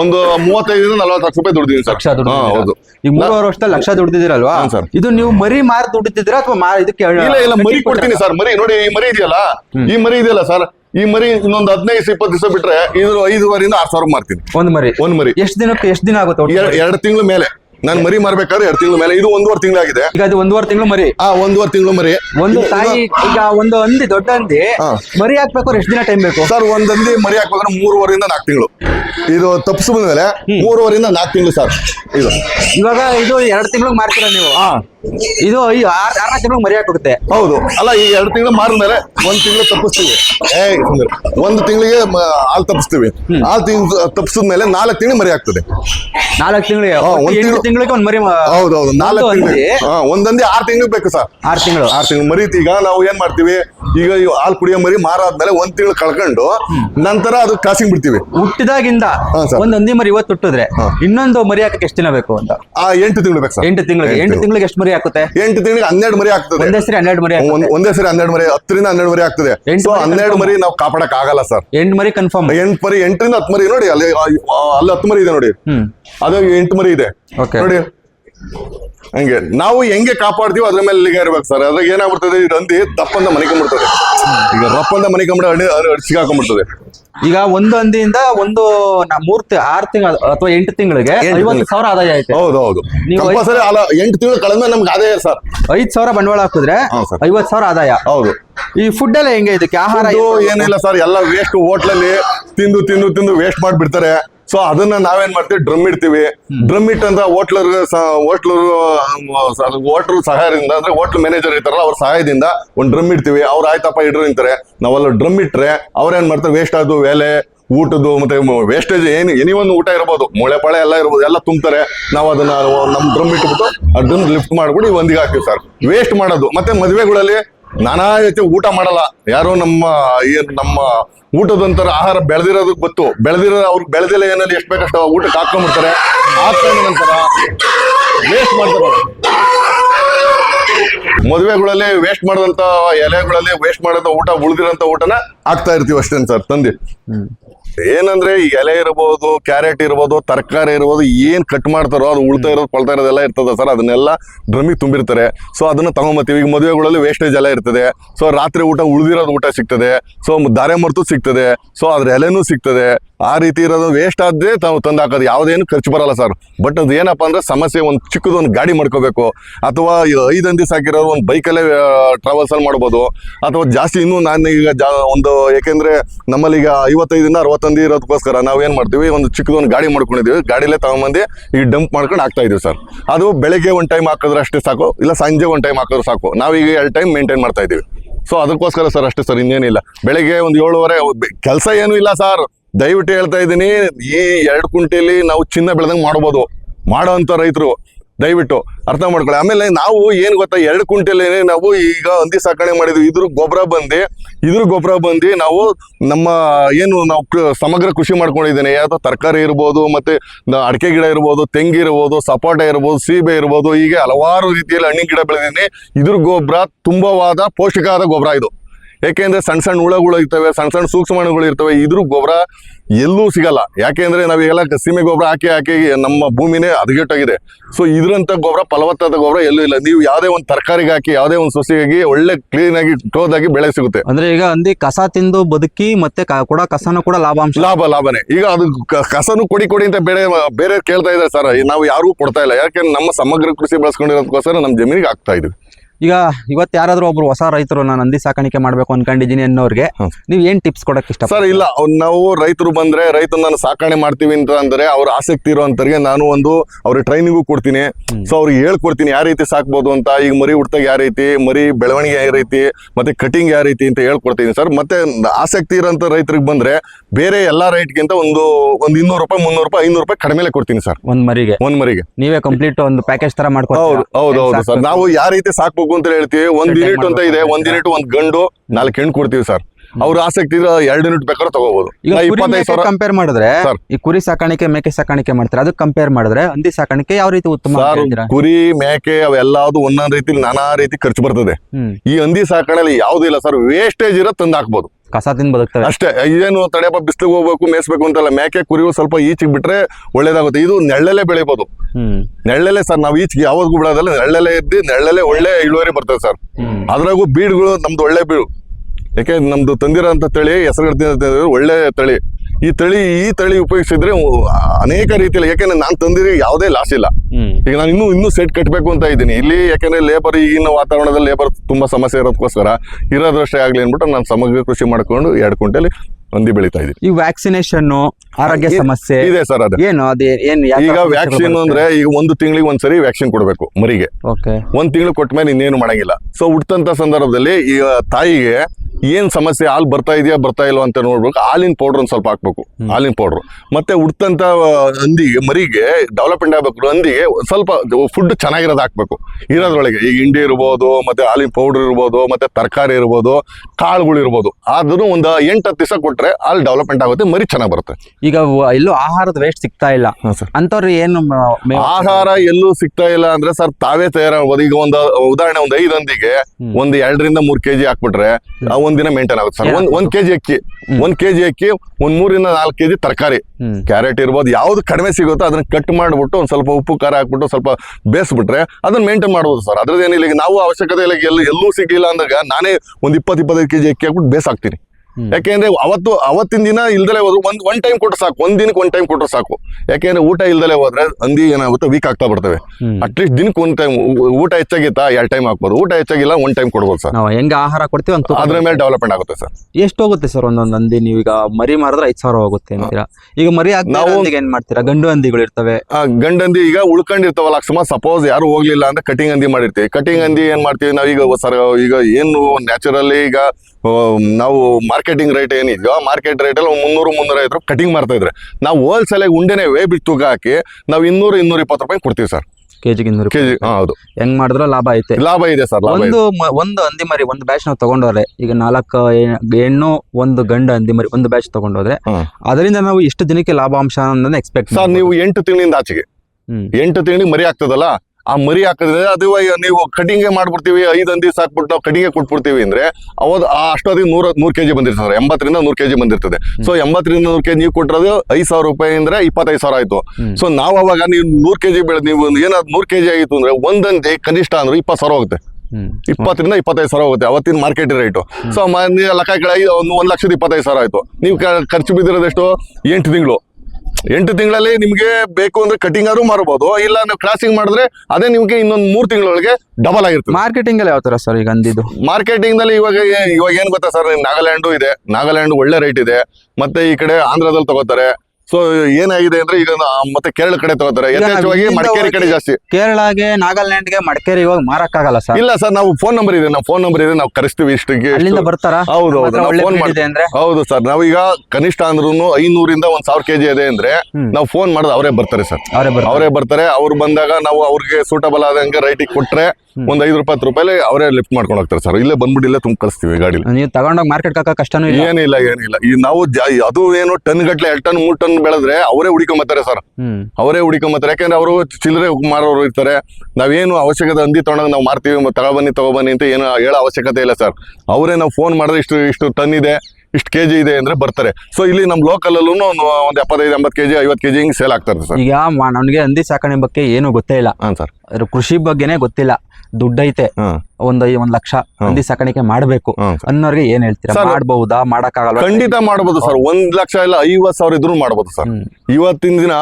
ಒಂದು ಮೂವತ್ತೈದರಿಂದ ನಲವತ್ತು ಲಕ್ಷ ರೂಪಾಯಿ ದುಡ್ದಿದ್ದೀನಿ ಸರ್. ಲಕ್ಷ ದುಡ್ಡು ಹೌದು. ಈಗ ಮೂರುವರೆ ವರ್ಷದಲ್ಲಿ ಲಕ್ಷ ದುಡ್ದಿದ್ದೀರಲ್ವಾ? ಹಾ. ಇದು ನೀವು ಮರಿ ಮಾರಿ ದುಡ್ದಿದ್ದೀರಾ ಅಥವಾ ಮಾ ಇದಕ್ಕೆ ಇಲ್ಲ ಇಲ್ಲ ಮರಿ ಕೊಡ್ತೀನಿ ಸರ್ ಮರಿ. ನೋಡಿ ಈ ಮರಿ ಇದೆಯಲ್ಲ? ಈ ಮರಿ ಇದೆಯಲ್ಲ ಸರ್ ಈ ಮರಿ ಇನ್ನೊಂದು ಹದಿನೈದು ಇಪ್ಪತ್ತು ದಿವಸ ಬಿಟ್ರೆ ಇದು ಐದುವರೆಯಿಂದ ಆರು ಸಾವಿರ ಮಾರ್ತೀನಿ. ಒಂದ್ ಮರಿ. ಒಂದ್ ಮರಿ. ಎಷ್ಟು ದಿನಕ್ಕೆ ಎಷ್ಟು ದಿನ ಆಗುತ್ತೆ ಒಟ್ಟು? ಎರಡು ತಿಂಗಳ ಮೇಲೆ. ನಾನು ಮರಿ ಮಾರ್ಬೇಕಾದ್ರೆ ಎರಡು ತಿಂಗಳ ಮೇಲೆ. ಇದು ಒಂದೂವರೆ ತಿಂಗಳಾಗಿದೆ. ಈಗ ಅದು ಒಂದೂವರೆ ತಿಂಗಳು ಮರಿ. ಆ ಒಂದೂವರೆ ತಿಂಗಳು ಮರಿ. ಒಂದು ತಾಯಿ ಈಗ ಒಂದು ಹಂದಿ ದೊಡ್ಡ ಹಂದಿ ಮರಿ ಹಾಕ್ಬೇಕು ಎಷ್ಟು ದಿನ ಟೈಮ್ ಬೇಕು? ಸರ್ ಒಂದಂದಿ ಮರಿ ಹಾಕ್ಬೇಕಂದ್ರೆ ಮೂರುವರೆಯಿಂದ ನಾಲ್ಕು ತಿಂಗಳು. ಇದು ತಪ್ಪಿಸ್ ಮೇಲೆ ಮೂರುವರೆಯಿಂದ ನಾಲ್ಕು ತಿಂಗಳು ಸರ್. ಇದು. ಇವಾಗ ಇದು ಎರಡು ತಿಂಗಳು ಮಾರ್ತೀರಾ ನೀವು? ಇದು ಆರ್ನಾಲ್ಕು ತಿಂಗಳು ಮರಿ ಹಾಕ್ಬಿಡುತ್ತೆ. ಹೌದು. ಅಲ್ಲ ಈ ಎರಡು ತಿಂಗಳು ಮಾರಿದ್ಮೇಲೆ ಒಂದ್ ತಿಂಗಳು ತಪ್ಪಿಸ್ತೀವಿ. ಏ ಒಂದು ತಿಂಗಳಿಗೆ ಹಾಲು ತಪ್ಪಿಸ್ತೀವಿ. ಹಾಲು ತಿಂಗ್ ತಪ್ಪಿಸಿದ್ಮೇಲೆ ನಾಲ್ಕು ತಿಂಗಳು ಮರಿ ಆಗ್ತದೆ. ನಾಲ್ಕು ತಿಂಗಳಿಗೆ? ತಿಂಗಳಿಗೆ ಒಂದ್ ಮರಿ ಮಾ- ಹೌದು ಹೌದು ನಾಲ್ಕು ಒಂದು ಹಂದಿ ತಿಂಗಳು ಹಾ ಒಂದಂದಿ ಆರು ತಿಂಗಳು ಬೇಕು ಸರ್. ಆರು ತಿಂಗಳು. ಆರು ತಿಂಗಳು ಮರಿ ಈಗ ನಾವು ಏನ್ ಮಾಡ್ತೀವಿ ಈಗ ಇವ್ ಹಾಲು ಕುಡಿಯೋ ಮರಿ ಮಾರಾದ್ಮೇಲೆ ಒಂದ್ ತಿಂಗಳು ಕಳ್ಕೊಂಡು ನಂತರ ಅದು ಕಾಸಿಂಗ್ ಬಿಡ್ತೀವಿ. ಹುಟ್ಟಿದಾಗಿಂದ ಹಾ, ಸರ್. ಒಂದ್ ಹಂದಿ ಮರಿ ಇವತ್ತು ಹುಟ್ಟಿದ್ರೆ. ಇನ್ನೊಂದು ಮರಿ ಹಾಕಕ್ಕೆ ಎಷ್ಟು ದಿನ ಬೇಕು ಅಂತ? ಆ ಎಂಟು ತಿಂಗಳು ಬೇಕು ಸರ್. ಎಂಟು ತಿಂಗಳಿಗೆ. ಎಂಟು ತಿಂಗಳಿಗೆ ಎಷ್ಟು ಮರಿ ಹಾಕುತ್ತೆ? ಎಂಟು ತಿಂಗಳಿಗೆ ಹನ್ನೆರಡು ಮರಿ ಆಗ್ತದೆ ಒಂದೇ ಸರಿ ಹನ್ನೆರಡು ಮರಿ ಒಂದ್- ಒಂದೇ ಸರಿ ಹನ್ನೆರಡು ಮರಿ ಹತ್ತರಿಂದ ಹನ್ನೆರಡು ಮರಿ ಆಗ್ತದೆ ಎಂಟು ಸೊ ಮರಿ ಹನ್ನೆರಡು ಮರಿ ನಾವು ಕಾಪಾಡಕ್ ಆಗಲ್ಲ ಸರ್. ಎಂಟು ಮರಿ ಕನ್ಫರ್ಮ್ ಎಂಟು ಮರಿ ಎಂಟರಿಂದ ಹತ್ತು ಮರಿ ನೋಡಿ ಅಲ್ಲಿ ಆ, ಅಲ್ಲಿ ಹತ್ತು ಮರಿ ಇದೆ ನೋಡಿ. ಹ್ಮ್. ಅದು ಎಂಟು ಮರಿ ಇದೆ. Okay. ನೋಡಿ. ಹಂಗೆ. ನಾವು ಹೆಂಗೆ ಕಾಪಾಡ್ತೀವೋ ಅದ್ರ ಮೇಲೆ ಲಿಗ ಇರ್ಬೇಕು ಸರ್. ಅದ್ರಾಗ ಏನಾಗ್ಬಿಡ್ತದೆ? ಇದು ಹಂದಿ ದಪ್ಪಂದ ಮನಿಕೊಂಡ್ಬಿಡ್ತದೆ ಈಗ ರಪ್ಪಂದ ಮನಿಕೊಂಡ್ಬಿಡ ಹಣ್ಣಿ ಸಿಗಾಕೊಂಡ್ಬಿಡ್ತದೆ ಈಗ ಒಂದು ಹಂದಿಯಿಂದ ಒಂದು ನ- ಮೂರ್ ತಿ- ಆರು ತಿಂಗಳು ಅಥವಾ ಎಂಟು ತಿಂಗಳಿಗೆ ಎಂಟು ಐವತ್ತು ತಿಂಗ್ಳು. ಸಾವಿರ ಆದಾಯ ಐತೆ. ಹೌದು ಹೌದು ನೀವು ಕಂಪಲ್ಸರಿ ಅಲ್ಲ ಎಂಟು ತಿಂಗಳು ಕಳೆದ ನಮ್ಗೆ ಅದೇ ಸರ್. ಐದ್ ಸಾವಿರ ಬಂಡವಾಳ ಹಾಕಿದ್ರೆ ಹಾ, ಸರ್. ಐವತ್ ಸಾವಿರ ಆದಾಯ. ಹೌದು. ಈ ಫುಡ್ ಎಲ್ಲ ಹೆಂಗೆ ಇದಕ್ಕೆ? ಆಹಾರ ಇದು ಏನಿಲ್ಲ ಸರ್. ಎಲ್ಲ ವೇಸ್ಟ್ ಹೋಟ್ಲಲ್ಲಿ ತಿಂದು ತಿಂದು ತಿಂದು ವೇಸ್ಟ್ ಮಾಡ್ಬಿಡ್ತಾರೆ. ಸೊ ಅದನ್ನ ನಾವೇನ್ ಮಾಡ್ತೀವಿ? ಡ್ರಮ್ ಇಡ್ತೀವಿ. ಡ್ರಮ್ ಇಟ್ಟಂತ ಹೋಟ್ಲರ್ ಹೋಟ್ಲರ್ ಹೋಟ್ಲ್ ಸಹಾಯದಿಂದ ಅಂದ್ರೆ ಹೋಟ್ಲ್ ಮ್ಯಾನೇಜರ್ ಇರ್ತಾರಲ್ಲ ಅವ್ರ ಸಹಾಯದಿಂದ ಒಂದ್ ಡ್ರಮ್ ಇಡ್ತೀವಿ. ಅವ್ರ ಆಯ್ತಪ್ಪ ಇಡ್ರಿ ನಿಂತಾರೆ ನಾವಲ್ಲ ಡ್ರಮ್ ಇಟ್ರೆ ಅವ್ರೇನ್ ಮಾಡ್ತಾರೆ? ವೇಸ್ಟ್ ಆದ್ದು ವೇಲೆ ಊಟದ್ದು ಮತ್ತೆ ವೇಸ್ಟೇಜ್ ಏನು ಎನಿ ಒಂದು ಊಟ ಇರ್ಬೋದು. ಮೊಳೆ ಪಳೆ ಎಲ್ಲ ಇರ್ಬೋದು ಎಲ್ಲ ತುಂಬ್ತಾರೆ. ನಾವು ಅದನ್ನ ನಮ್ ಡ್ರಮ್ ಇಟ್ಬಿಟ್ಟು ಆ ಡ್ರಮ್ ಲಿಫ್ಟ್ ಮಾಡ್ಬಿಟ್ಟು ಒಂದಿಗೆ ಹಾಕ್ತೀವಿ ಸರ್ ವೇಸ್ಟ್ ಮಾಡೋದು. ಮತ್ತೆ ಮದುವೆಗಳಲ್ಲಿ ನಾನಾ ರೀತಿ ಊಟ ಮಾಡಲ್ಲ. ಯಾರೋ ನಮ್ಮ ಏನ್ ನಮ್ಮ ಊಟದಂತರ ಆಹಾರ ಬೆಳೆದಿರೋದು ಗೊತ್ತು. ಬೆಳೆದಿರೋ ಅವ್ರಿಗೆ ಬೆಳೆದಿಲ್ಲ ಏನಲ್ಲಿ ಎಷ್ಟು ಬೇಕಷ್ಟು ಊಟಕ್ಕೆ ಹಾಕೊಂಡ್ಬಿಡ್ತಾರೆ ಹಾಕೊಂಡ ನಂತರ ವೇಸ್ಟ್ ಮಾಡ್ತಾರೆ ಮದುವೆಗಳಲ್ಲಿ ವೇಸ್ಟ್ ಮಾಡಿದಂತ ಎಲೆಗಳಲ್ಲಿ ವೇಸ್ಟ್ ಮಾಡಿದಂತ ಊಟ, ಉಳಿದಿರೋಂಥ ಊಟನ ಹಾಕ್ತಾ ಇರ್ತೀವಿ ಅಷ್ಟೇನ್ ಸರ್, ತಂದಿ. ಏನಂದ್ರೆ ಈ ಎಲೆ ಇರ್ಬೋದು, ಕ್ಯಾರೆಟ್ ಇರ್ಬೋದು, ತರಕಾರಿ ಇರ್ಬೋದು, ಏನ್ ಕಟ್ ಮಾಡ್ತಾರೋ ಅದು ಉಳ್ತಾ ಇರೋದು ಕೊಳ್ತಾ ಇರೋದೆಲ್ಲ ಇರ್ತದೆ ಸರ್. ಅದನ್ನೆಲ್ಲ ಡ್ರಮಿಗೆ ತುಂಬಿರ್ತಾರೆ. ಸೊ ಅದನ್ನ ತಗೊಂಬತ್ತೀವಿ. ಈಗ ಮದುವೆಗಳಲ್ಲಿ ವೇಸ್ಟೇಜ್ ಎಲ್ಲ ಇರ್ತದೆ. ಸೊ ರಾತ್ರಿ ಊಟ ಉಳಿದಿರೋದು ಊಟ ಸಿಗ್ತದೆ. ಸೊ ದಾರೆ ಮರ್ತು ಸಿಗ್ತದೆ. ಸೊ ಅದ್ರ ಎಲೆನೂ ಸಿಗ್ತದೆ. ಆ ರೀತಿ ಇರೋದು ವೇಸ್ಟ್ ಆದ್ರೆ ತಾವು ತಂದು ಹಾಕೋದು. ಯಾವುದೇನು ಖರ್ಚು ಬರಲ್ಲ ಸರ್. ಬಟ್ ಅದು ಏನಪ್ಪ ಅಂದ್ರೆ ಸಮಸ್ಯೆ ಒಂದು ಚಿಕ್ಕದೊಂದು ಗಾಡಿ ಮಾಡ್ಕೋಬೇಕು. ಅಥವಾ ಐದು ಹಂದಿ ಸಾಕಿರೋದು ಒಂದು ಬೈಕಲ್ಲೇ ಟ್ರಾವೆಲ್ಸ್ ಅಲ್ಲಿ ಮಾಡ್ಬೋದು. ಅಥವಾ ಜಾಸ್ತಿ ಇನ್ನೂ ನಾನು ಈಗ ಒಂದು ಯಾಕೆಂದ್ರೆ ನಮ್ಮಲ್ಲಿ ಈಗ ಐವತ್ತೈದಿಂದ ಅರವತ್ತು ಹಂದಿ ಇರೋದಕ್ಕೋಸ್ಕರ ನಾವು ಏನು ಮಾಡ್ತೀವಿ, ಒಂದು ಚಿಕ್ಕದೊಂದು ಗಾಡಿ ಮಾಡ್ಕೊಂಡಿದ್ದೀವಿ. ಗಾಡಿಲೇ ತಗೊಂಬಂದು ಈ ಡಂಪ್ ಮಾಡ್ಕೊಂಡು ಹಾಕ್ತಾ ಇದ್ದೀವಿ ಸರ್. ಅದು ಬೆಳಗ್ಗೆ ಒಂದು ಟೈಮ್ ಹಾಕಿದ್ರೆ ಅಷ್ಟೇ ಸಾಕು, ಇಲ್ಲ ಸಂಜೆ ಒಂದು ಟೈಮ್ ಹಾಕಿದ್ರೆ ಸಾಕು. ನಾವೀಗ ಎರಡು ಟೈಮ್ ಮೇಂಟೈನ್ ಮಾಡ್ತಾ ಇದ್ದೀವಿ ಸೊ ಅದಕ್ಕೋಸ್ಕರ ಸರ್ ಅಷ್ಟೇ ಸರ್, ಇನ್ನೇನಿಲ್ಲ. ಬೆಳಗ್ಗೆ ಒಂದು ಏಳುವರೆ, ಕೆಲಸ ಏನೂ ಇಲ್ಲ ಸರ್. ದಯವಿಟ್ಟು ಹೇಳ್ತಾ ಇದ್ದೀನಿ, ಈ ಎರಡು ಕುಂಟೆಲಿ ನಾವು ಚಿನ್ನ ಬೆಳೆದಂಗೆ ಮಾಡ್ಬೋದು. ಮಾಡೋ ಅಂಥ ರೈತರು. ದಯವಿಟ್ಟು ಅರ್ಥ ಮಾಡ್ಕೊಳ್ಳಿ. ಆಮೇಲೆ ನಾವು ಏನು ಗೊತ್ತಾ, ಎರಡು ಕುಂಟೆಲೇನೆ ನಾವು ಈಗ ಹಂದಿ ಸಾಕಣೆ ಮಾಡಿದ್ವಿ. ಇದ್ರ ಗೊಬ್ಬರ ಬಂದು, ಇದ್ರ ಗೊಬ್ಬರ ಬಂದು ನಾವು ನಮ್ಮ ಏನು ನಾವು ಸಮಗ್ರ ಕೃಷಿ ಮಾಡ್ಕೊಂಡಿದ್ದೇನೆ. ಯಾವ್ದೋ ತರಕಾರಿ ಇರ್ಬೋದು, ಮತ್ತೆ ಅಡಿಕೆ ಗಿಡ ಇರ್ಬೋದು ತೆಂಗಿರ್ಬೋದು ಸಪೋಟ ಇರ್ಬೋದು, ಸೀಬೆ ಇರ್ಬೋದು, ಹೀಗೆ ಹಲವಾರು ರೀತಿಯಲ್ಲಿ ಹಣ್ಣಿನ ಗಿಡ ಬೆಳೆದಿದ್ದೀನಿ. ಇದ್ರ ಗೊಬ್ಬರ, ತುಂಬವಾದ ಪೌಷ್ಟಿಕವಾದ ಗೊಬ್ಬರ ಇದು. ಯಾಕೆಂದ್ರೆ ಸಣ್ಣ ಸಣ್ಣ ಹುಳಗಳು ಇರ್ತವೆ ಸಣ್ಣ ಸಣ್ಣ ಸೂಕ್ಷ್ಮಣಗಳು ಇರ್ತವೆ ಇದ್ರ ಗೊಬ್ಬರ ಎಲ್ಲೂ ಸಿಗಲ್ಲ. ಯಾಕೆಂದ್ರೆ ನಾವೀಗೆಲ್ಲ ಸೀಮೆ ಗೊಬ್ಬರ ಹಾಕಿ ಹಾಕಿ ನಮ್ಮ ಭೂಮಿನೇ ಹದಗೆಟ್ಟೋಗಿದೆ. ಸೊ ಇದ್ರಂತ ಗೊಬ್ಬರ ಫಲವತ್ತಾದ ಗೊಬ್ಬರ ಎಲ್ಲೂ ಇಲ್ಲ. ನೀವು ಯಾವುದೇ ಒಂದು ತರಕಾರಿಗೆ ಹಾಕಿ ಯಾವುದೇ ಒಂದು ಸೊಸೆಗಾಗಿ ಒಳ್ಳೆ ಕ್ಲೀನ್ ಆಗಿ ಟೋದಾಗಿ ಬೆಳೆ ಸಿಗುತ್ತೆ. ಅಂದ್ರೆ ಈಗ ಅಂದಿ ಕಸ ತಿಂದು ಬದುಕಿ ಮತ್ತೆ ಕೂಡ ಕಸನೂ ಕೂಡ ಲಾಭಾಂಶ. ಲಾಭ ಲಾಭನೇ. ಈಗ ಅದು ಕಸನು ಕೊಡಿ ಕೊಡಿ ಅಂತ ಬೇರೆ ಬೇರೆ ಕೇಳ್ತಾ ಇದ್ದಾರೆ ಸರ್. ನಾವು ಯಾರಿಗೂ ಕೊಡ್ತಾ ಇಲ್ಲ. ಯಾಕೆಂದ್ರೆ ನಮ್ಮ ಸಮಗ್ರ ಕೃಷಿ ಬಳಸ್ಕೊಂಡಿರೋದಕ್ಕೋಸ್ಕರ ನಮ್ಮ ಜಮೀನಿಗೆ ಆಗ್ತಾ ಇದ್ವಿ ಈಗ ಇವತ್ತು ಯಾರಾದ್ರೂ ಒಬ್ರು ಹೊಸ ರೈತರು ನಾನು ನಂದಿ ಸಾಕಾಣಿಕೆ ಮಾಡ್ಬೇಕು ಅನ್ಕೊಂಡಿದ್ದೀನಿ ಅನ್ನೋರಿಗೆ ನೀವು ಏನ್ ಟಿಪ್ಸ್ ಕೊಡಕ್ ಇಷ್ಟ ಸರ್ ಇಲ್ಲ. ನಾವು ರೈತರು ಬಂದ್ರೆ ರೈತರು ನಾನು ಸಾಕಾಣೆ ಮಾಡ್ತೀವಿ ಅಂತ ಅಂದ್ರೆ ಅವ್ರ ಆಸಕ್ತಿ ಇರುವಂತರಿಗೆ ನಾನು ಒಂದು ಅವ್ರ ಟ್ರೈನಿಂಗ್ ಕೊಡ್ತೀನಿ. ಸೊ ಅವ್ರಿಗೆ ಹೇಳ್ಕೊಡ್ತೀನಿ ಯಾವ ರೀತಿ ಸಾಕ್ಬೋದು ಅಂತ. ಈಗ ಮರಿ ಹುಡ್ತಾಗ ಯಾವ ರೀತಿ ಮರಿ ಬೆಳವಣಿಗೆ ಯಾವ ರೀತಿ ಮತ್ತೆ ಕಟಿಂಗ್ ಯಾವ ರೀತಿ ಅಂತ ಹೇಳ್ಕೊಡ್ತೀನಿ ಸರ್. ಮತ್ತೆ ಆಸಕ್ತಿ ಇರೋಂಥ ರೈತರಿಗೆ ಬಂದ್ರೆ ಬೇರೆ ಎಲ್ಲಾ ರೈಟ್ಗಿಂತ ಒಂದು ಒಂದು ಇನ್ನೂರು ರೂಪಾಯಿ ಮುನ್ನೂರು ರೂಪಾಯಿ ಐನೂರು ರೂಪಾಯಿ ಕಡಿಮೆ ಕೊಡ್ತೀನಿ ಸರ್. ಒಂದ್ ಮರಿಗೆ? ಒಂದ್ ಮರಿಗೆ. ನೀವೇ ಕಂಪ್ಲೀಟ್ ಒಂದು ಪ್ಯಾಕೇಜ್ ತರ ಹೌದು ಮಾಡ್ಕೊಡ್ತೀರಾ? ಹೌದು ಹೌದು ಸರ್. ನಾವು ಯಾವ ರೀತಿ ಸಾಕ್ಬೇಕು ಅಂತ ಹೇಳ್ತೀವಿ. ಒಂದ್ ಯೂನಿಟ್ ಅಂತ ಇದೆ ಒಂದ್ ಯೂನಿಟ್ ಒಂದ್ ಗಂಡು ನಾಲ್ಕು ಹೆಣ್ಣು ಕೊಡ್ತೀವಿ ಸರ್. ಅವ್ರ ಆಸಕ್ತಿ ಇರೋ ಎರಡು ಯೂನಿಟ್ ಬೇಕಾದ್ರೆ ತಗೋಬಹುದು ಈಗ ಕುರಿ ಇಪ್ಪತ್ತೈದು ಮೇಕೆ ಸಾವಿರ ಕಂಪೇರ್ ಮಾಡಿದ್ರೆ ಸರ್. ಈ ಕುರಿ ಸಾಕಾಣಿಕೆ ಮೇಕೆ ಸಾಕಾಣಿಕೆ ಮಾಡ್ತಾರೆ? ಅದಕ್ಕೆ ಕಂಪೇರ್ ಮಾಡಿದ್ರೆ ಹಂದಿ ಸಾಕಾಣಿಕೆ ಯಾವ ರೀತಿ ಉತ್ತಮ ಅಂತ ಸರ್ ಹೇಳ್ತೀರಾ? ಕುರಿ ಮೇಕೆ ಅವೆಲ್ಲದು ಒಂದೊಂದ್ ರೀತಿ ನಾನಾ ರೀತಿ ಖರ್ಚು ಬರ್ತದೆ. ಹ್ಮ್. ಈ ಹಂದಿ ಸಾಕಣೆಯಲ್ಲಿ ಯಾವ್ದು ಇಲ್ಲ ಸರ್. ವೇಸ್ಟೇಜ್ ಇರೋ ತಂದು ಹಾಕ್ಬೋದು. ಕಸ ತಿಂದು ಬದುಕ್ತವೆ. ಅಷ್ಟೇ ಏನು ತಡೆಯಪ್ಪ ಬಿಸಿಲಿಗೆ ಹೋಗ್ಬೇಕು ಮೇಯಿಸ್ಬೇಕು ಅಂತಲ್ಲ ಮೇಕೆ ಕುರಿಗಳು ಸ್ವಲ್ಪ ಈಚಿಗೆ ಬಿಟ್ರೆ ಒಳ್ಳೇದಾಗುತ್ತೆ. ಇದು ನೆಳ್ಳಲೆ ಬೆಳಿಬೋದು. ನೆಳ್ಳಲೆ ಸರ್ ನಾವು ಈಚೆಗೆ ಯಾವಾಗೂ ಬಿಡೋದಲ್ಲ ನೆಳ್ಳಲೆ ಇದ್ದು ನೆಳ್ಳಲೆ ಒಳ್ಳೆ ಇಳುವರಿ ಬರ್ತದೆ ಸರ್. ಅದ್ರಾಗೂ ಬೀಡ್ಗಳು ನಮ್ದು ಒಳ್ಳೆ ಬೀಡು. ಯಾಕೆ ನಮ್ದು ತಂದಿರೋಂಥ ತಳಿ ಹೆಸರು ಒಳ್ಳೆ ತಳಿ. ಈ ತಳಿ ಈ ತಳಿ ಉಪಯೋಗಿಸಿದ್ರೆ ಅನೇಕ ರೀತಿಯಲ್ಲಿ ಯಾಕಂದ್ರೆ ನಾನು ತಂದಿರಿ ಯಾವುದೇ ಲಾಸ್ ಇಲ್ಲ. ಈಗ ನಾನು ಇನ್ನೂ ಇನ್ನೂ ಸೆಟ್ ಕಟ್ಟಬೇಕು ಅಂತ ಇದ್ದೀನಿ. ಇಲ್ಲಿ ಯಾಕಂದ್ರೆ ಲೇಬರ್ ಈಗಿನ ವಾತಾವರಣದಲ್ಲಿ ಲೇಬರ್ ತುಂಬಾ ಸಮಸ್ಯೆ ಇರೋದಕ್ಕೋಸ್ಕರ ಇರೋದಷ್ಟೇ ಆಗ್ಲಿ ಅಂದ್ಬಿಟ್ಟು ನಾನು ಸಮಗ್ರ ಕೃಷಿ ಮಾಡ್ಕೊಂಡು ಎರಡು ಕುಂಟೆಲಿ ಹಂದಿ ಬೆಳಿತಾ ಇದ್ದೀನಿ. ಈ ವ್ಯಾಕ್ಸಿನೇಷನ್ ಆರೋಗ್ಯ ಸಮಸ್ಯೆ ಇದೆ ಸರ್ ಅದು. ಏನು ಅದೇ ಏನ್ ಈಗ ವ್ಯಾಕ್ಸಿನ್ ಅಂದ್ರೆ ಈಗ ಒಂದು ತಿಂಗಳಿಗೆ ಒಂದ್ಸರಿ ವ್ಯಾಕ್ಸಿನ್ ಕೊಡಬೇಕು ಮರಿಗೆ. ಒಂದ್ ತಿಂಗಳು ಕೊಟ್ಟ ಮೇಲೆ ಇನ್ನೇನು ಮಾಡಂಗಿಲ್ಲ. ಸೊ ಹುಟ್ಟಂತ ಸಂದರ್ಭದಲ್ಲಿ ಈಗ ತಾಯಿಗೆ ಏನ್ ಸಮಸ್ಯೆ ಹಾಲು ಬರ್ತಾ ಇದೆಯಾ ಬರ್ತಾ ಇಲ್ವಾ ಅಂತ ನೋಡ್ಬೇಕು. ಹಾಲಿನ ಪೌಡರ್ ಒಂದ್ ಸ್ವಲ್ಪ ಹಾಕ್ಬೇಕು. ಹಾಲಿನ ಪೌಡರ್ ಮತ್ತೆ ಉಡ್ತಂತ ಹಂದಿಗೆ ಮರಿಗೆ ಡೆವಲಪ್ಮೆಂಟ್ ಆಗ್ಬೇಕು. ಹಂದಿಗೆ ಒಂದ್ ಸ್ವಲ್ಪ ಫುಡ್ ಚೆನ್ನಾಗಿರೋದು ಹಾಕ್ಬೇಕು. ಇರೋದ್ರೊಳಗೆ ಈಗ ಹಿಂಡಿ ಇರ್ಬೋದು ಮತ್ತೆ ಹಾಲಿನ ಪೌಡರ್ ಇರ್ಬೋದು ಮತ್ತೆ ತರಕಾರಿ ಇರ್ಬೋದು ಕಾಳುಗಳು ಇರ್ಬೋದು. ಅದನ್ನು ಒಂದು ಎಂಟು ಹತ್ತು ದಿವಸ ಕೊಟ್ರೆ ಹಾಲು ಡೆವಲಪ್ಮೆಂಟ್ ಆಗುತ್ತೆ ಮರಿ ಚೆನ್ನಾಗಿ ಬರುತ್ತೆ. ಈಗ ಎಲ್ಲೂ ಆಹಾರದ ವೇಸ್ಟ್ ಸಿಗ್ತಾ ಇಲ್ಲ. ಅಂತವ್ರು ಏನು ಆಹಾರ ಎಲ್ಲೂ ಸಿಗ್ತಾ ಇಲ್ಲ ಅಂದ್ರೆ ಸರ್ ತಾವೇ ತಯಾರಾಗ್ಬೋದು. ಈಗ ಒಂದು ಉದಾಹರಣೆ ಒಂದು ಐದು ಹಂದಿಗೆ ಒಂದು ಎರಡರಿಂದ ಮೂರ್ ಕೆಜಿ ಹಾಕ್ಬಿಟ್ರೆ ಆ ಒಂದಿನ ಮೇಂಟೈನ್ ಆಗುತ್ತೆ ಸರ್. ಒಂದ್ ಒಂದ್ ಕೆಜಿ ಅಕ್ಕಿ ಒಂದ್ ಕೆಜಿ ಅಕ್ಕಿ ಒಂದ್ ಮೂರಿಂದ ನಾಲ್ಕು ಕೆಜಿ ತರಕಾರಿ. ಕ್ಯಾರೆಟ್ ಇರ್ಬೋದು ಯಾವ್ದು ಕಡಿಮೆ ಸಿಗುತ್ತೋ ಅದನ್ನ ಕಟ್ ಮಾಡ್ಬಿಟ್ಟು ಒಂದ್ ಸ್ವಲ್ಪ ಉಪ್ಪು ಖಾರ ಹಾಕ್ಬಿಟ್ಟು ಸ್ವಲ್ಪ ಬೇಯಿಸ್ಬಿಟ್ರೆ ಅದನ್ನ ಮೇಂಟೈನ್ ಮಾಡ್ಬೋದು ಸರ್. ಅದ್ರದ್ದು ಏನಿಲ್ಲ ಈಗ ನಾವು ಅವಶ್ಯಕತೆ ಇಲ್ಲ ಎಲ್ಲ ಎಲ್ಲೂ ಸಿಗ್ಲಿಲ್ಲ ಅಂದಾಗ ನಾನೇ ಒಂದ್ ಇಪ್ಪತ್ತು ಇಪ್ಪತ್ತೈದು ಕೆಜಿ ಅಕ್ಕಿ ಹಾಕ್ಬಿಟ್ಟು ಬೇಸಾಕ್ತೀನಿ. ಯಾಕೆಂದ್ರೆ ಅವತ್ತು ಅವತ್ತಿನ ದಿನ ಇಲ್ದಲೆ ಹೋದ್ರು ಒಂದ್ ಒನ್ ಟೈಮ್ ಕೊಟ್ಟರೆ ಸಾಕು ಒಂದ್ ದಿನಕ್ಕೆ ಒಂದ್ ಟೈಮ್ ಕೊಟ್ಟರೆ ಸಾಕು. ಯಾಕೆಂದ್ರೆ ಊಟ ಇಲ್ದಲೆ ಹೋದ್ರೆ ಹಂದಿ ಏನಾಗುತ್ತೆ ವೀಕ್ ಆಗ್ತಾ ಬರ್ತವೆ. ಅಟ್ಲೀಸ್ಟ್ ದಿನಕ್ಕೆ ಒಂದ್ ಟೈಮ್ ಊಟ ಹೆಚ್ಚಾಗಿತ್ತಾ ಎರಡ್ ಟೈಮ್ ಹಾಕ್ಬೋದು. ಊಟ ಹೆಚ್ಚಾಗಿಲ್ಲ ಒಂದ್ ಟೈಮ್ ಕೊಡ್ಬೋದು ಸರ್. ನಾವು ಹೆಂಗ ಆಹಾರ ಕೊಡ್ತೀವಿ ಅಂತ ಅದ್ರ ಮೇಲೆ ಡೆವಲಪ್ಮೆಂಟ್ ಆಗುತ್ತೆ ಸರ್. ಎಷ್ಟು ಹೋಗುತ್ತೆ ಸರ್ ಒಂದೊಂದು ಹಂದಿ? ನೀವೀಗ ಮರಿ ಮಾರಿದ್ರೆ ಐದು ಸಾವಿರ ಹೋಗುತ್ತೆ ಅಂತೀರಾ? ಈಗ ಮರಿ ನಾವು- ಏನ್ ಮಾಡ್ತೀರಾ? ಗಂಡು ಹಂದಿಗಳು ಇರ್ತವೆ. ಗಂಡು ಗಂಡಂದಿ ಈಗ ಉಳ್ಕೊಂಡಿರ್ತಾವಲ್ಲ ಅಕಸ್ಮಾತ್ ಸಪೋಸ್ ಯಾರು ಹೋಗ್ಲಿಲ್ಲ ಅಂದ್ರೆ ಕಟಿಂಗ್ ಹಂದಿ ಮಾಡಿರ್ತೀವಿ. ಕಟಿಂಗ್ ಹಂದಿ ಏನ್ ಮಾಡ್ತೀವಿ ನಾವೀಗ ಸರ್ ಈಗ ಏನು ನ್ಯಾಚುರಲಿ ಈಗ ನಾವು ಮಾರ್ಕೆಟಿಂಗ್ ರೇಟ್ ಏನಿದೆಯೋ ಮಾರ್ಕೆಟ್ ರೇಟಲ್ಲಿ ಮುನ್ನೂರು ಮುನ್ನೂರ ಐದು ರೂಪಾಯಿ ಕಟಿಂಗ್ ಮಾಡ್ತಾ ಇದ್ರೆ. ನಾವು ಹೋಲ್ಸೇಲಾಗಿ ಉಂಡೆನೇ ವೇ ಬಿಟ್ಟು ತೂಕ ಹಾಕಿ ನಾವು ಇನ್ನೂರು ಇನ್ನೂರ ಇಪ್ಪತ್ತು ರೂಪಾಯಿ ಕೊಡ್ತೀವಿ ಸರ್ ಕೆಜಿಗೆ ಇನ್ನೂರು ಕೆಜಿ ಹೌದು. ಹೆಂಗ್ ಮಾಡಿದ್ರು ಲಾಭ ಐತೆ. ಲಾಭ ಇದೆ ಸರ್ ಒಂದು ಒಂದು ಹಂದಿ ಮರಿ ಒಂದು ಬ್ಯಾಚ್ ನಾವು ತಗೊಂಡೋದ್ರೆ ಈಗ ನಾಲ್ಕು ಹೆಣ್ಣು ಒಂದು ಗಂಡ ಹಂದಿ ಮರಿ ಒಂದು ಬ್ಯಾಚ್ ತಗೊಂಡೋದ್ರೆ. ಅದರಿಂದ ನಾವು ಎಷ್ಟು ದಿನಕ್ಕೆ ಲಾಭಾಂಶ ಅನ್ನೋದನ್ನ ಎಕ್ಸ್ಪೆಕ್ಟ್ ಸರ್ ನೀವು ಎಂಟು ತಿಂಗಳಿಂದ ಆಚೆಗೆ. ಎಂಟು ತಿಂಗಳಿಗೆ ಮರಿ ಆಗ್ತದಲ್ಲ? ಆ ಮರಿ ಹಾಕಿದ್ರೆ ಅದು ನೀವು ಕಟಿಂಗ್ ಮಾಡ್ಬಿಡ್ತೀವಿ ಐದು ಹಂದಿ ಸಾಕ್ಬಿಟ್ಟು ನಾವು ಕಟಿಂಗ್ ಕೊಟ್ಬಿಡ್ತೀವಿ ಅಂದ್ರೆ ಅವಾಗ ಆ ಅಷ್ಟೊತ್ತಿಗೆ ನೂರ ನೂರು ಕೆಜಿ ಬಂದಿರ್ತದೆ. ಸರ್ ಎಂಬತ್ತರಿಂದ ನೂರ್ ಕೆಜಿ ಬಂದಿರ್ತದೆ. ಸೊ ಎಂಬತ್ತರಿಂದ ನೂರು ಕೆಜಿ ನೀವು ಕೊಟ್ಟರೆ ಐದು ಸಾವಿರ ರೂಪಾಯಿ ಅಂದ್ರೆ ಇಪ್ಪತ್ತೈದು ಸಾವಿರ ಆಯ್ತು. ಸೊ ನಾವು ಅವಾಗ ನೀವು ನೂರ್ ಕೆಜಿ ಬೆಳೆ ನೀವು ಏನಾದ್ರು ನೂರು ಕೆಜಿ ಆಯಿತು ಅಂದ್ರೆ ಒಂದಂತೆ ಕನಿಷ್ಠ ಅಂದ್ರೆ ಇಪ್ಪತ್ತು ಸಾವಿರ ಹೋಗುತ್ತೆ. ಇಪ್ಪತ್ತರಿಂದ ಇಪ್ಪತ್ತೈದು ಸಾವಿರ ಹೋಗುತ್ತೆ ಅವತ್ತಿನ ಮಾರ್ಕೆಟ್ ರೇಟು ಸೊ ಲೆಕ್ಕ ಕೆಳ ಒಂದು ಒಂದು ಲಕ್ಷದ ಇಪ್ಪತ್ತೈದು ಸಾವಿರ ಆಯ್ತು. ನೀವು ಖರ್ಚು ಬಿದ್ದಿರೋದೆಷ್ಟು? ಎಂಟು ತಿಂಗಳು. ಎಂಟು ತಿಂಗಳಲ್ಲಿ ನಿಮಗೆ ಬೇಕು ಅಂದ್ರೆ ಕಟಿಂಗ್ ಆದ್ರೂ ಮಾರ್ಬೋದು ಇಲ್ಲ ನೀವು ಕ್ರಾಸಿಂಗ್ ಮಾಡಿದ್ರೆ ಅದೇ ನಿಮಗೆ ಇನ್ನೊಂದು ಮೂರು ತಿಂಗಳೊಳಗೆ ಡಬಲ್ ಆಗಿರ್ತದೆ. ಮಾರ್ಕೆಟಿಂಗ್ ಅಲ್ಲಿ ಯಾವ ತರ ಸರ್ ಈಗ ಅಂದಿದ್ದು? ಮಾರ್ಕೆಟಿಂಗ್ನಲ್ಲಿ ಇವಾಗ ಇವಾಗ ಏನ್ ಗೊತ್ತಾ ಸರ್ ನಾಗಾಲ್ಯಾಂಡು ಇದೆ. ನಾಗಾಲ್ಯಾಂಡ್ ಒಳ್ಳೆ ರೇಟ್ ಇದೆ. ಮತ್ತೆ ಈ ಕಡೆ ಆಂಧ್ರದಲ್ಲಿ ತಗೋತಾರೆ. ಸೊ ಏನಾಗಿದೆ ಅಂದ್ರೆ ಈಗ ಮತ್ತೆ ಕೇರಳ ಕಡೆ ತಗೋತಾರೆ. ಯಥೇಚ್ಛವಾಗಿ ಮಡಿಕೇರಿ ಕಡೆ ಜಾಸ್ತಿ. ಕೇರಳಗೆ ನಾಗಾಲ್ಯಾಂಡ್ಗೆ ಮಡಿಕೇರಿ ಹೋಗಿ ಮಾರಕ್ಕಾಗಲ್ಲ ಸರ್? ಇಲ್ಲ ಸರ್ ನಾವು ಫೋನ್ ನಂಬರ್ ಇದೆ. ನಾವು ಫೋನ್ ನಂಬರ್ ಇದೆ ನಾವು ಕರೆಸ್ತೀವಿ ಇಷ್ಟಿಗೆ ಇಷ್ಟು- ಅಲ್ಲಿಂದ ಬರ್ತಾರಾ? ಹೌದು ಹೌದು. ನಾವು ಫೋನ್ ಮಾಡಿದೆ ಅಂದ್ರೆ? ಹೌದು ಸರ್ ನಾವೀಗ ಕನಿಷ್ಠ ಅಂದ್ರೂ ಐನೂರಿಂದ ಒಂದ್ ಸಾವಿರ ಕೆಜಿ ಇದೆ ಅಂದ್ರೆ. ನಾವು ಫೋನ್ ಮಾಡಿದ್ರೆ ಅವರೇ ಬರ್ತಾರೆ ಸರ್. ಅವರೇ ಬರ್ತಾರೆ. ಅವರೇ ಬರ್ತಾರೆ. ಅವ್ರು ಬಂದಾಗ ನಾವು ಅವ್ರಿಗೆ ಸೂಟಬಲ್ ಆದಂಗೆ ರೈಟಿಗೆ ಕೊಟ್ರೆ ಒಂದ್ ಐದು ರೂಪಾಯಿ ಹತ್ತು ರೂಪಾಯಿ ಅವರೇ ಲಿಫ್ಟ್ ಮಾಡ್ಕೊಂಡು ಹೋಗ್ತಾರೆ ಸರ್ ಇಲ್ಲೇ ಬಂದ್ಬಿಟ್ಟು ಇಲ್ಲೇ ತುಂಬ ಕಳಿಸ್ತೀವಿ ಗಾಡಿಲಿ. ನೀವು ತಗೊಂಡೋಗಿ ಮಾರ್ಕೆಟ್ ಕಾಕ ಕಷ್ಟನೂ ಇಲ್ಲ? ಏನಿಲ್ಲ ಏನಿಲ್ಲ. ಈ ನಾವು ಜಾ- ಅದು ಏನು ಟನ್ ಗಟ್ಲೆ ಎರಡು ಟನ್ ಮೂರ್ ಟನ್ ಬೆಳೆದ್ರೆ ಅವರೇ ಹುಡಿಕೊಂಬತ್ತಾರೆ ಸರ್ ಹ್ಮ್. ಅವರೇ ಹುಡಿಕೊಂಬತ್ತಾರೆ. ಯಾಕಂದ್ರೆ ಅವರು ಚಿಲ್ಲರೆ ಮಾರೋರು ಇರ್ತಾರೆ. ನಾವೇನು ಅವಶ್ಯಕತೆ ಅಂದಿ ತಗೊಂಡಾಗ ನಾವು ಮಾರ್ತೀವಿ ಮ- ತಗೊಬನ್ನಿ ತಗೊಬನ್ನಿ ಅಂತ ಏನು ಹೇಳೋ ಅವಶ್ಯಕತೆ ಇಲ್ಲ ಸರ್ ಅವರೇ ನಾವು ಫೋನ್ ಮಾಡಿದ್ರೆ ಇಷ್ಟು ಇಷ್ಟು ಟನ್ ಇದೆ ಇಷ್ಟು ಕೆ ಜಿ ಇದೆ ಅಂದ್ರೆ ಬರ್ತಾರೆ. ಸೊ ಇಲ್ಲಿ ನಮ್ಮ ಲೋಕಲಲ್ಲೂ ಒಂದು ಒಂದು ಎಪ್ಪತ್ತೈದು ಎಂಬತ್ತು ಕೆ ಜಿ ಐವತ್ತು ಕೆ ಜಿ ಹಿಂಗೆ ಸೇಲ್ ಆಗ್ತಾರೆ ಸರ್ ಈಗ ನನಗೆ ಹಂದಿ ಸಾಕಣೆ ಬಗ್ಗೆ ಏನು ಗೊತ್ತೇ ಇಲ್ಲ. ಹಾಂ ಸರ್ ಕೃಷಿ ಬಗ್ಗೆನೇ ಗೊತ್ತಿಲ್ಲ. ದುಡ್ಡೈತೆ. ಐತೆ ಒಂದ್ ಒಂದ್ ಲಕ್ಷ ಹಂದಿ ಸಾಕಾಣಿಕೆ ಮಾಡ್ಬೇಕು. ಅನ್ನೋರ್ಗೆ ಏನ್ ಹೇಳ್ತೀರಾ? ಮಾಡ್ಬಹುದಾ? ಮಾಡಕ್ಕಾಗಲ್ಲ ಖಂಡಿತ ಮಾಡಬಹುದು ಸರ್. ಒಂದ್ ಲಕ್ಷ ಇಲ್ಲ ಐವತ್ ಸಾವಿರ ಇದ್ರು ಮಾಡಬಹುದು ಸರ್. ಇವತ್ತಿನ ದಿನ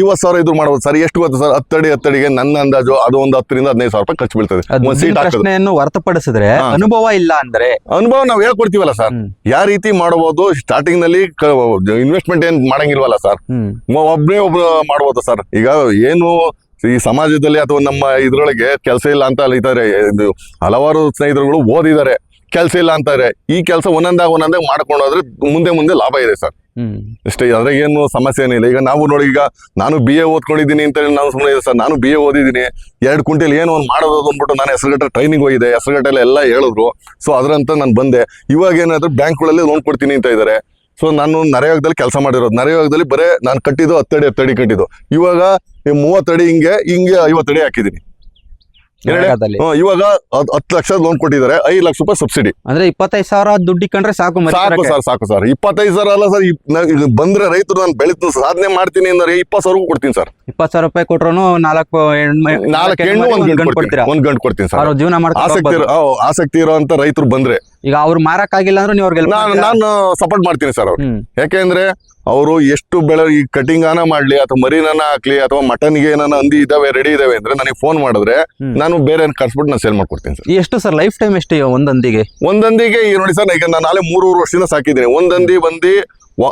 ಐವತ್ ಸಾವಿರ ಇದ್ರು ಮಾಡಬಹುದು ಸರ್. ಎಷ್ಟು ಗೊತ್ತು ಸರ್? ಹತ್ತಡಿ ಹತ್ತಡಿಗೆ ನನ್ನ ಅಂದಾಜು ಅದು ಒಂದ್ ಹತ್ತರಿಂದ ಹದಿನೈದು ಸಾವಿರ ರೂಪಾಯಿ ಖರ್ಚು ಬೀಳ್ತದೆ. ಪ್ರಶ್ನೆಯನ್ನು ಹೊರತುಪಡಿಸಿದ್ರೆ ಅನುಭವ ಇಲ್ಲ ಅಂದ್ರೆ? ಅನುಭವ ನಾವ್ ಹೇಳ್ಕೊಡ್ತೀವಲ್ಲ ಸರ್. ಯಾವ ರೀತಿ ಮಾಡಬಹುದು ಸ್ಟಾರ್ಟಿಂಗ್ನಲ್ಲಿ ಇನ್ವೆಸ್ಟ್ಮೆಂಟ್ ಏನ್ ಮಾಡಂಗಿಲ್ವಲ್ಲ ಸರ್? ಒಬ್ರೇ ಒಬ್ಬನೇ ಒಬ್ರು ಮಾಡಬಹುದು ಸರ್. ಈಗ ಏನು ಈ ಸಮಾಜದಲ್ಲಿ ಅಥವಾ ನಮ್ಮ ಇದರೊಳಗೆ ಕೆಲಸ ಇಲ್ಲ ಅಂತ ಇದ್ದಾರೆ ಇದು ಹಲವಾರು ಸ್ನೇಹಿತರುಗಳು ಓದಿದ್ದಾರೆ ಕೆಲಸ ಇಲ್ಲ ಅಂತಾರೆ ಈ ಕೆಲಸ ಒಂದೊಂದಾಗ ಒಂದೊಂದಾಗ ಮಾಡ್ಕೊಂಡು ಹೋದ್ರೆ ಮುಂದೆ ಮುಂದೆ ಲಾಭ ಇದೆ ಸರ್. ಇಷ್ಟೇ ಅಷ್ಟೇ ಅದ್ರಾಗ ಏನು ಸಮಸ್ಯೆ ಏನಿಲ್ಲ. ಈಗ ನಾವು ನೋಡಿ ಈಗ ನಾನು ಬಿ ಎ ಓದ್ಕೊಂಡಿದ್ದೀನಿ ಅಂತ ಹೇಳಿ ನಾನು ಸುಮ್ಮನೆ ಸರ್. ನಾನು ಬಿ ಎ ಓದಿದ್ದೀನಿ. ಎರಡು ಕುಂಟೆಲಿ ಏನೋ ಒಂದು ಮಾಡೋದು ಅಂದ್ಬಿಟ್ಟು ನಾನು ಹೆಸರುಗಟ್ಟೆ ಟ್ರೈನಿಂಗ್ ಹೋಗಿದೆ. ಹೆಸರುಗಟ್ಟೆಲ್ಲ ಎಲ್ಲ ಹೇಳಿದ್ರು. ಸೊ ಅದರಂತ ನಾನು ಬಂದೆ. ಇವಾಗ ಏನಾದ್ರು ಬ್ಯಾಂಕ್ಗಳಲ್ಲಿ ಲೋನ್ ಕೊಡ್ತೀನಿ ಅಂತ ಇದ್ದಾರೆ. ಸೊ ನಾನು ನರೇಗದಲ್ಲಿ ಕೆಲಸ ಮಾಡಿರೋದು. ನರೇಗದಲ್ಲಿ ಬರೇ ನಾನು ಕಟ್ಟಿದ್ದು ಹತ್ತಡಿ ಹತ್ತಡಿ ಕಟ್ಟಿದ್ದು. ಇವಾಗ ಮೂವತ್ತಡಿ ಹಿಂಗೆ ಹಿಂಗೆ ಐವತ್ತಡಿ ಹಾಕಿದ್ದೀನಿ ಇವಾಗ ಹತ್- ಹತ್ತು ಲಕ್ಷ ಲೋನ್ ಕೊಟ್ಟಿದ್ದಾರೆ ಐದು ಲಕ್ಷ ರೂಪಾಯಿ ಸಬ್ಸಿಡಿ ಅಂದ್ರೆ ಇಪ್ಪತ್ತೈದು ಸಾವಿರ ದುಡ್ಡು ಕಂಡ್ರೆ ಸಾಕು ಸಾಕು ಸರ್ ಸಾಕು ಸರ್. ಇಪ್ಪತ್ತೈದು ಸಾವಿರ ಅಲ್ಲ ಸರ್ ಬಂದ್ರೆ ರೈತರು ನಾನು ಬೆಳೆದು ಸಾಧನೆ ಮಾಡ್ತೀನಿ ಅಂದ್ರೆ ಇಪ್ಪತ್ತು ಸಾವಿರ ಕೊಡ್ತೀನಿ ಸರ್. ಇಪ್ಪತ್ತು ಸಾವಿರ ರೂಪಾಯಿ ಕೊಟ್ರು ನಾಲ್ಕು ನಾಲ್ಕು ಹೆಣ್ಣು ಒಂದ್ ಗಂಟು ಕೊಡ್ತೀನಿ ಒಂದ್ ಗಂಟು ಕೊಡ್ತೀನಿ ಸರ್. ಅವ್ರು ಜೀವನ ಮಾಡ್ಕೊಂಡು ಆಸಕ್ತಿ ಇರೋ ಆಸಕ್ತಿ ಇರೋಂತ ರೈತರು ಬಂದ್ರೆ. ಈಗ ಅವ್ರು ಮಾರಕ್ ಆಗಿಲ್ಲ ಅಂದ್ರೆ ನೀವು ಅವ್ರಿಗೆ ನಾನು ನಾನು ಸಪೋರ್ಟ್ ಮಾಡ್ತೀನಿ ಸರ್ ಅವ್ರು. ಹ್ಮ್. ಯಾಕೆಂದ್ರೆ ಅವರು ಎಷ್ಟು ಬೆಳೆ ಈ ಕಟಿಂಗ್ ಅನ್ನ ಮಾಡ್ಲಿ ಅಥವಾ ಮರಿನ ಹಾಕ್ಲಿ ಅಥವಾ ಮಟನ್ಗೆ ಏನಾನ ಅಂದಿ ಇದಾವೆ ರೆಡಿ ಇದಾವೆ ಅಂದ್ರೆ ನನಗೆ ಫೋನ್ ಮಾಡಿದ್ರೆ ಹ್ಮ್. ನಾನು ಬೇರೆ ಕರ್ಸ್ಬಿಟ್ಟು ನಾನು ಸೇಲ್ ಮಾಡ್ಕೊಡ್ತೀನಿ ಸರ್. ಎಷ್ಟು ಸರ್ ಲೈಫ್ ಟೈಮ್ ಎಷ್ಟು ಒಂದಂದಿಗೆ ಒಂದಂದಿಗೆ ಈ ನೋಡಿ ಸರ್ ಈಗ ನಾನು ನಾಳೆ ಮೂರು ವರ್ಷದಿಂದ ಸಾಕಿದ್ದೀನಿ. ಒಂದಂದಿ ಬಂದು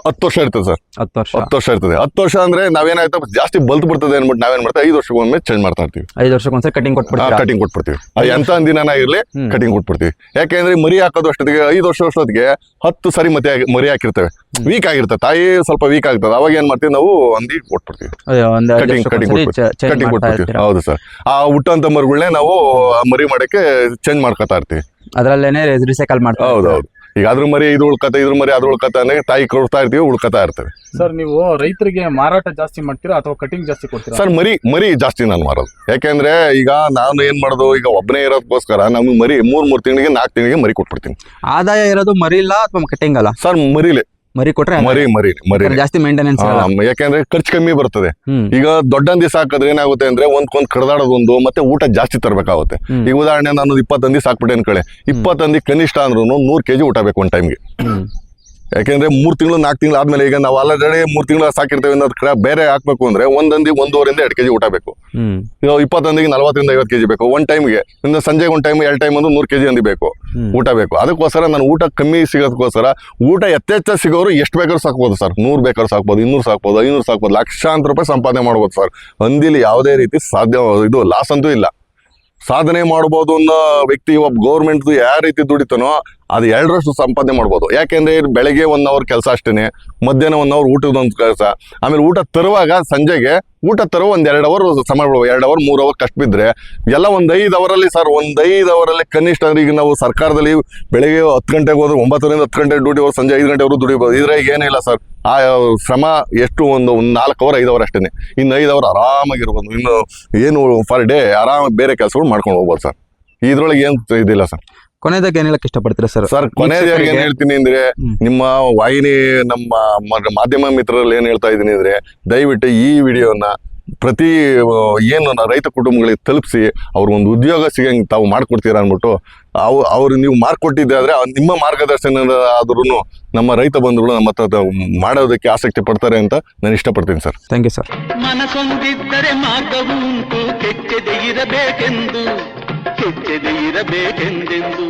ಹತ್ತು ವರ್ಷ ಇರ್ತದೆ ಸರ್. ಹತ್ತು ವರ್ಷ. ಹತ್ತು ವರ್ಷ ಇರ್ತದೆ. ಹತ್ತು ವರ್ಷ ಅಂದ್ರೆ ನಾವೇನಾಯ್ತು ಜಾಸ್ತಿ ಬಲ್ತ್ ಬಿಡ್ತದೆ ಅನ್ಬಿಟ್ಟು ನಾವೇನ್ ಮಾಡ್ತೀವಿ ಐದು ವರ್ಷಕ್ಕೊಮ್ಮೆ ಚೇಂಜ್ ಮಾಡ್ತಾ ಇರ್ತೀವಿ. ಐದು ವರ್ಷಕ್ಕೊಂದ್ಸರಿ ಕಟಿಂಗ್ ಕೊಟ್ಬಿಡ್ತೀವಿ ಕಟಿಂಗ್ ಕೊಟ್ಬಿಡ್ತೀವಿ. ಅದು ಎಂತ ದಿನನ ಇರ್ಲಿ. ಕಟಿಂಗ್ ಕೊಟ್ಬಿಡ್ತೀವಿ. ಯಾಕೆಂದ್ರೆ ಮರಿ ಹಾಕೋದು ಅಷ್ಟೊತ್ತಿಗೆ ಐದು ವರ್ಷ ಅಷ್ಟೊತ್ತಿಗೆ ಹತ್ತು ಸರಿ ಮತ್ತೆ ಮರಿ ಹಾಕಿರ್ತೇವೆ. ವೀಕ್ ಆಗಿರ್ತದೆ. ತಾಯಿ ಸ್ವಲ್ಪ ವೀಕ್ ಆಗ್ತದೆ. ಅವಾಗ ಏನ್ ಮಾಡ್ತೀವಿ ನಾವು ಅಂದಿ ಕೊಟ್ಬಿಡ್ತೀವಿ. ಕಟಿಂಗ್ ಕಟಿಂಗ್ ಕಟಿಂಗ್ ಕೊಟ್ಬಿಡ್ತೀವಿ. ಹೌದು ಸರ್. ಆ ಹುಟ್ಟಂತ ಮರಿಗಳನ್ನೇ ನಾವು ಮರಿ ಮಾಡಕ್ಕೆ ಚೇಂಜ್ ಮಾಡ್ಕೊತಾ ಇರ್ತೀವಿ. ಅದರಲ್ಲೇನೆ ರಿಸೈಕಲ್ ಮಾಡ್ತಾ ಹೌದು ಹೌದು. ಈಗ ಅದ್ರ ಮರಿ ಇದು ಉಳ್ಕತ ಇದ್ರ ಮರಿ ಅದು ಉಳ್ಕತ ಅಂದ್ರೆ ತಾಯಿ ಕೊಡ್ತಾ ಇರ್ತೀವಿ ಉಳ್ಕತಾ ಇರ್ತವೆ. ಸರ್ ನೀವು ರೈತರಿಗೆ ಮಾರಾಟ ಜಾಸ್ತಿ ಮಾಡ್ತೀರಾ ಅಥವಾ ಕಟಿಂಗ್ ಜಾಸ್ತಿ ಕೊಡ್ತೀರಾ? ಸರ್ ಮರಿ ಮರಿ ಜಾಸ್ತಿ ನಾನು ಮಾರೋದು. ಯಾಕೆಂದ್ರೆ ಈಗ ನಾನು ಏನ್ ಮಾಡೋದು ಈಗ ಒಬ್ಬನೇ ಇರೋದಕ್ಕೋಸ್ಕರ ನಮ್ಗೆ ಮರಿ ಮೂರ್ ಮೂರ್ ತಿಂಗಳಿಗೆ ನಾಲ್ಕು ತಿಂಗಳಿಗೆ ಮರಿ ಕೊಟ್ಬಿಡ್ತೀನಿ. ಆದಾಯ ಇರೋದು ಮರಿ ಇಲ್ಲ ಅಥವಾ ಕಟಿಂಗ್ ಅಲ್ಲ? ಸರ್ ಮರಿಲೆ. ಮರಿ ಕೊಟ್ರೆ ಮರಿ ಮರಿ ಮರಿ. ಜಾಸ್ತಿ ಮೇಂಟೆನೆನ್ಸ್ ಯಾಕೆಂದ್ರೆ ಖರ್ಚು ಕಮ್ಮಿ ಬರ್ತದೆ. ಈಗ ದೊಡ್ಡ ದಿವಸ ಹಾಕಿದ್ರೆ ಏನಾಗುತ್ತೆ ಅಂದ್ರೆ ಒಂದ್ಕೊಂದ್ ಕಡದಾಡೋದೊಂದು ಮತ್ತೆ ಊಟ ಜಾಸ್ತಿ ತರಬೇಕಾಗುತ್ತೆ. ಈಗ ಉದಾಹರಣೆ ನಾನು ಇಪ್ಪತ್ತಂದಿ ಸಾಕ್ಬಿಟ್ಟೇನ್ ಸಾಕ್ಬಿಟ್ಟೆ ಅನ್ಕೊಳ್ಳಿ ಇಪ್ಪತ್ತಂದಿ ಕನಿಷ್ಠ ಅಂದ್ರೂ ನೂರ್ ಕೆಜಿ ಊಟ ಬೇಕು ಒಂದ್ ಟೈಮ್ಗೆ ಯಾಕೆಂದ್ರೆ ಮೂರ್ ತಿಂಗಳು ನಾಲ್ಕು ತಿಂಗಳು ಆದ್ಮೇಲೆ ಈಗ ನಾವು ಆಲ್ರೆಡಿ ಮೂರ್ ತಿಂಗಳು ಸಾಕಿರ್ತೇವೆ ಅನ್ನೋದ್ ಕಡೆ ಬೇರೆ ಹಾಕ್ಬೇಕು ಅಂದ್ರೆ ಒಂದ್ ಹಂದಿ ಒಂದೂವರೆಯಿಂದ ಎರಡು ಕೆಜಿ ಊಟ ಬೇಕು. ಇಪ್ಪತ್ತೊಂದಿಗೆ ನಲವತ್ತರಿಂದ ಐವತ್ತು ಕೆಜಿ ಬೇಕು. ಒಂದ್ ಟೈಮ್ಗೆ ಇನ್ನು ಸಂಜೆಗೆ ಒಂದ್ ಟೈಮ್ ಎರಡು ಟೈಮ್ ಒಂದು ನೂರು ಕೆಜಿ ಅಂದಿ ಬೇಕು ಊಟ ಬೇಕು. ಅದಕ್ಕೋಸ್ಕರ ನಾನು ಊಟ ಕಮ್ಮಿ ಸಿಗೋದಕ್ಕೋಸ್ಕರ ಊಟ ಯಥೇಚ್ಛ ಸಿಗೋರು ಎಷ್ಟು ಬೇಕಾದ್ರೂ ಸಾಕ್ಬೋದು ಸರ್. ನೂರು ಬೇಕಾದ್ರೂ ಸಾಕ್ಬೋದು ಇನ್ನೂರು ಸಾಕ್ಬೋದು ಐನೂರು ಸಾಕ್ಬೋದು ಲಕ್ಷಾಂತರ ರೂಪಾಯಿ ಸಂಪಾದನೆ ಮಾಡ್ಬೋದು ಸರ್. ಹಂದಿಲಿ ಯಾವುದೇ ರೀತಿ ಸಾಧ್ಯ ಇದು ಲಾಸ್ ಅಂತೂ ಇಲ್ಲ. ಸಾಧನೆ ಮಾಡ್ಬೋದು ಅನ್ನೋ ವ್ಯಕ್ತಿ, ಒಬ್ಬ ಗೌರ್ಮೆಂಟ್ದು ಯಾವ ರೀತಿ ದುಡಿತಾನೋ ಅದು ಎರಡರಷ್ಟು ಸಂಪಾದನೆ ಮಾಡ್ಬೋದು. ಯಾಕೆಂದ್ರೆ ಬೆಳಗ್ಗೆ ಒನ್ ಅವರ್ ಕೆಲಸ ಅಷ್ಟೇನೆ, ಮಧ್ಯಾಹ್ನ ಒನ್ ಅವರ್ ಊಟದ ಒಂದು ಕೆಲಸ. ಆಮೇಲೆ ಊಟ ತರುವಾಗ ಸಂಜೆಗೆ ಊಟ ತರುವ ಒಂದು ಎರಡು ಅವರ್ ಬಿಡ್ಬೋದು. ಎರಡು ಅವರ್ ಮೂರು ಅವರ್ ಕಷ್ಟ ಬಿದ್ರೆ ಎಲ್ಲ ಒಂದು ಐದು ಅವರಲ್ಲಿ ಸರ್ ಒಂದು ಐದು ಅವರಲ್ಲಿ ಕನಿಷ್ಠ ಅಂದ್ರೆ ಈಗ ನಾವು ಸರ್ಕಾರದಲ್ಲಿ ಬೆಳಗ್ಗೆ ಹತ್ತು ಗಂಟೆಗೆ ಹೋದ್ರೆ ಒಂಬತ್ತರಿಂದ ಹತ್ತು ಗಂಟೆ ಡ್ಯೂಟಿ ಹೋದ್ರೆ ಸಂಜೆ ಐದು ಗಂಟೆವರೆಗೂ ದುಡಿಬೋದು. ಇದ್ರಾಗ ಏನಿಲ್ಲ ಸರ್ ಆ ಶ್ರಮ ಎಷ್ಟು ಒಂದು ಒಂದು ನಾಲ್ಕು ಅವರ್ ಐದು ಅವರ್ ಅಷ್ಟೇ ಇನ್ನು ಐದು ಅವರ್ ಆರಾಮಾಗಿರ್ಬೋದು. ಇನ್ನು ಏನು ಪರ್ ಡೇ ಆರಾಮ ಬೇರೆ ಕೆಲಸಗಳು ಮಾಡ್ಕೊಂಡು ಹೋಗ್ಬೋದು ಸರ್. ಇದ್ರೊಳಗೆ ಏನು ಇದಿಲ್ಲ ಸರ್. ಕೊನೆದಾಗ ಏನ್ ಹೇಳಕ್ ಇಷ್ಟಪಡ್ತೀರಾ ಸರ್? ಸರ್ ಕೊನೆಯದಾಗಿ ಏನ್ ಹೇಳ್ತೀನಿ ಅಂದ್ರೆ ನಿಮ್ಮ ವಾಹಿನಿ ನಮ್ಮ ಮಾಧ್ಯಮ ಮಿತ್ರರಲ್ಲಿ ಏನ್ ಹೇಳ್ತಾ ಇದ್ದೀನಿ ಅಂದ್ರೆ ದಯವಿಟ್ಟು ಈ ವಿಡಿಯೋನ ಪ್ರತಿ ಏನು ರೈತ ಕುಟುಂಬಗಳಿಗೆ ತಲುಪಿಸಿ ಒಂದು ಉದ್ಯೋಗ ಸಿಗಂಗೆ ತಾವು ಮಾಡ್ಕೊಡ್ತೀರಾ ಅಂದ್ಬಿಟ್ಟು ಅವು ಅವ್ರು ನೀವು ಮಾರ್ಕೊಟ್ಟಿದ್ದೆ ಆದ್ರೆ ನಿಮ್ಮ ಮಾರ್ಗದರ್ಶನ ಆದ್ರೂ ನಮ್ಮ ರೈತ ಬಂಧುಗಳು ನಮ್ಮ ಹತ್ರ ಮಾಡೋದಕ್ಕೆ ಆಸಕ್ತಿ ಪಡ್ತಾರೆ ಅಂತ ನಾನು ಇಷ್ಟಪಡ್ತೀನಿ ಸರ್. ಥ್ಯಾಂಕ್ ಯು ಸರ್ ಮನಸ್ಸೊಂದಿದ್ದರೆ ಮಾರ್ಗವು ಉಂಟು ಕೆಚ್ಚದೆ ಇರಬೇಕೆಂದು ಕೆಚ್ಚದೆ ಇರಬೇಕೆಂದೆಂದು.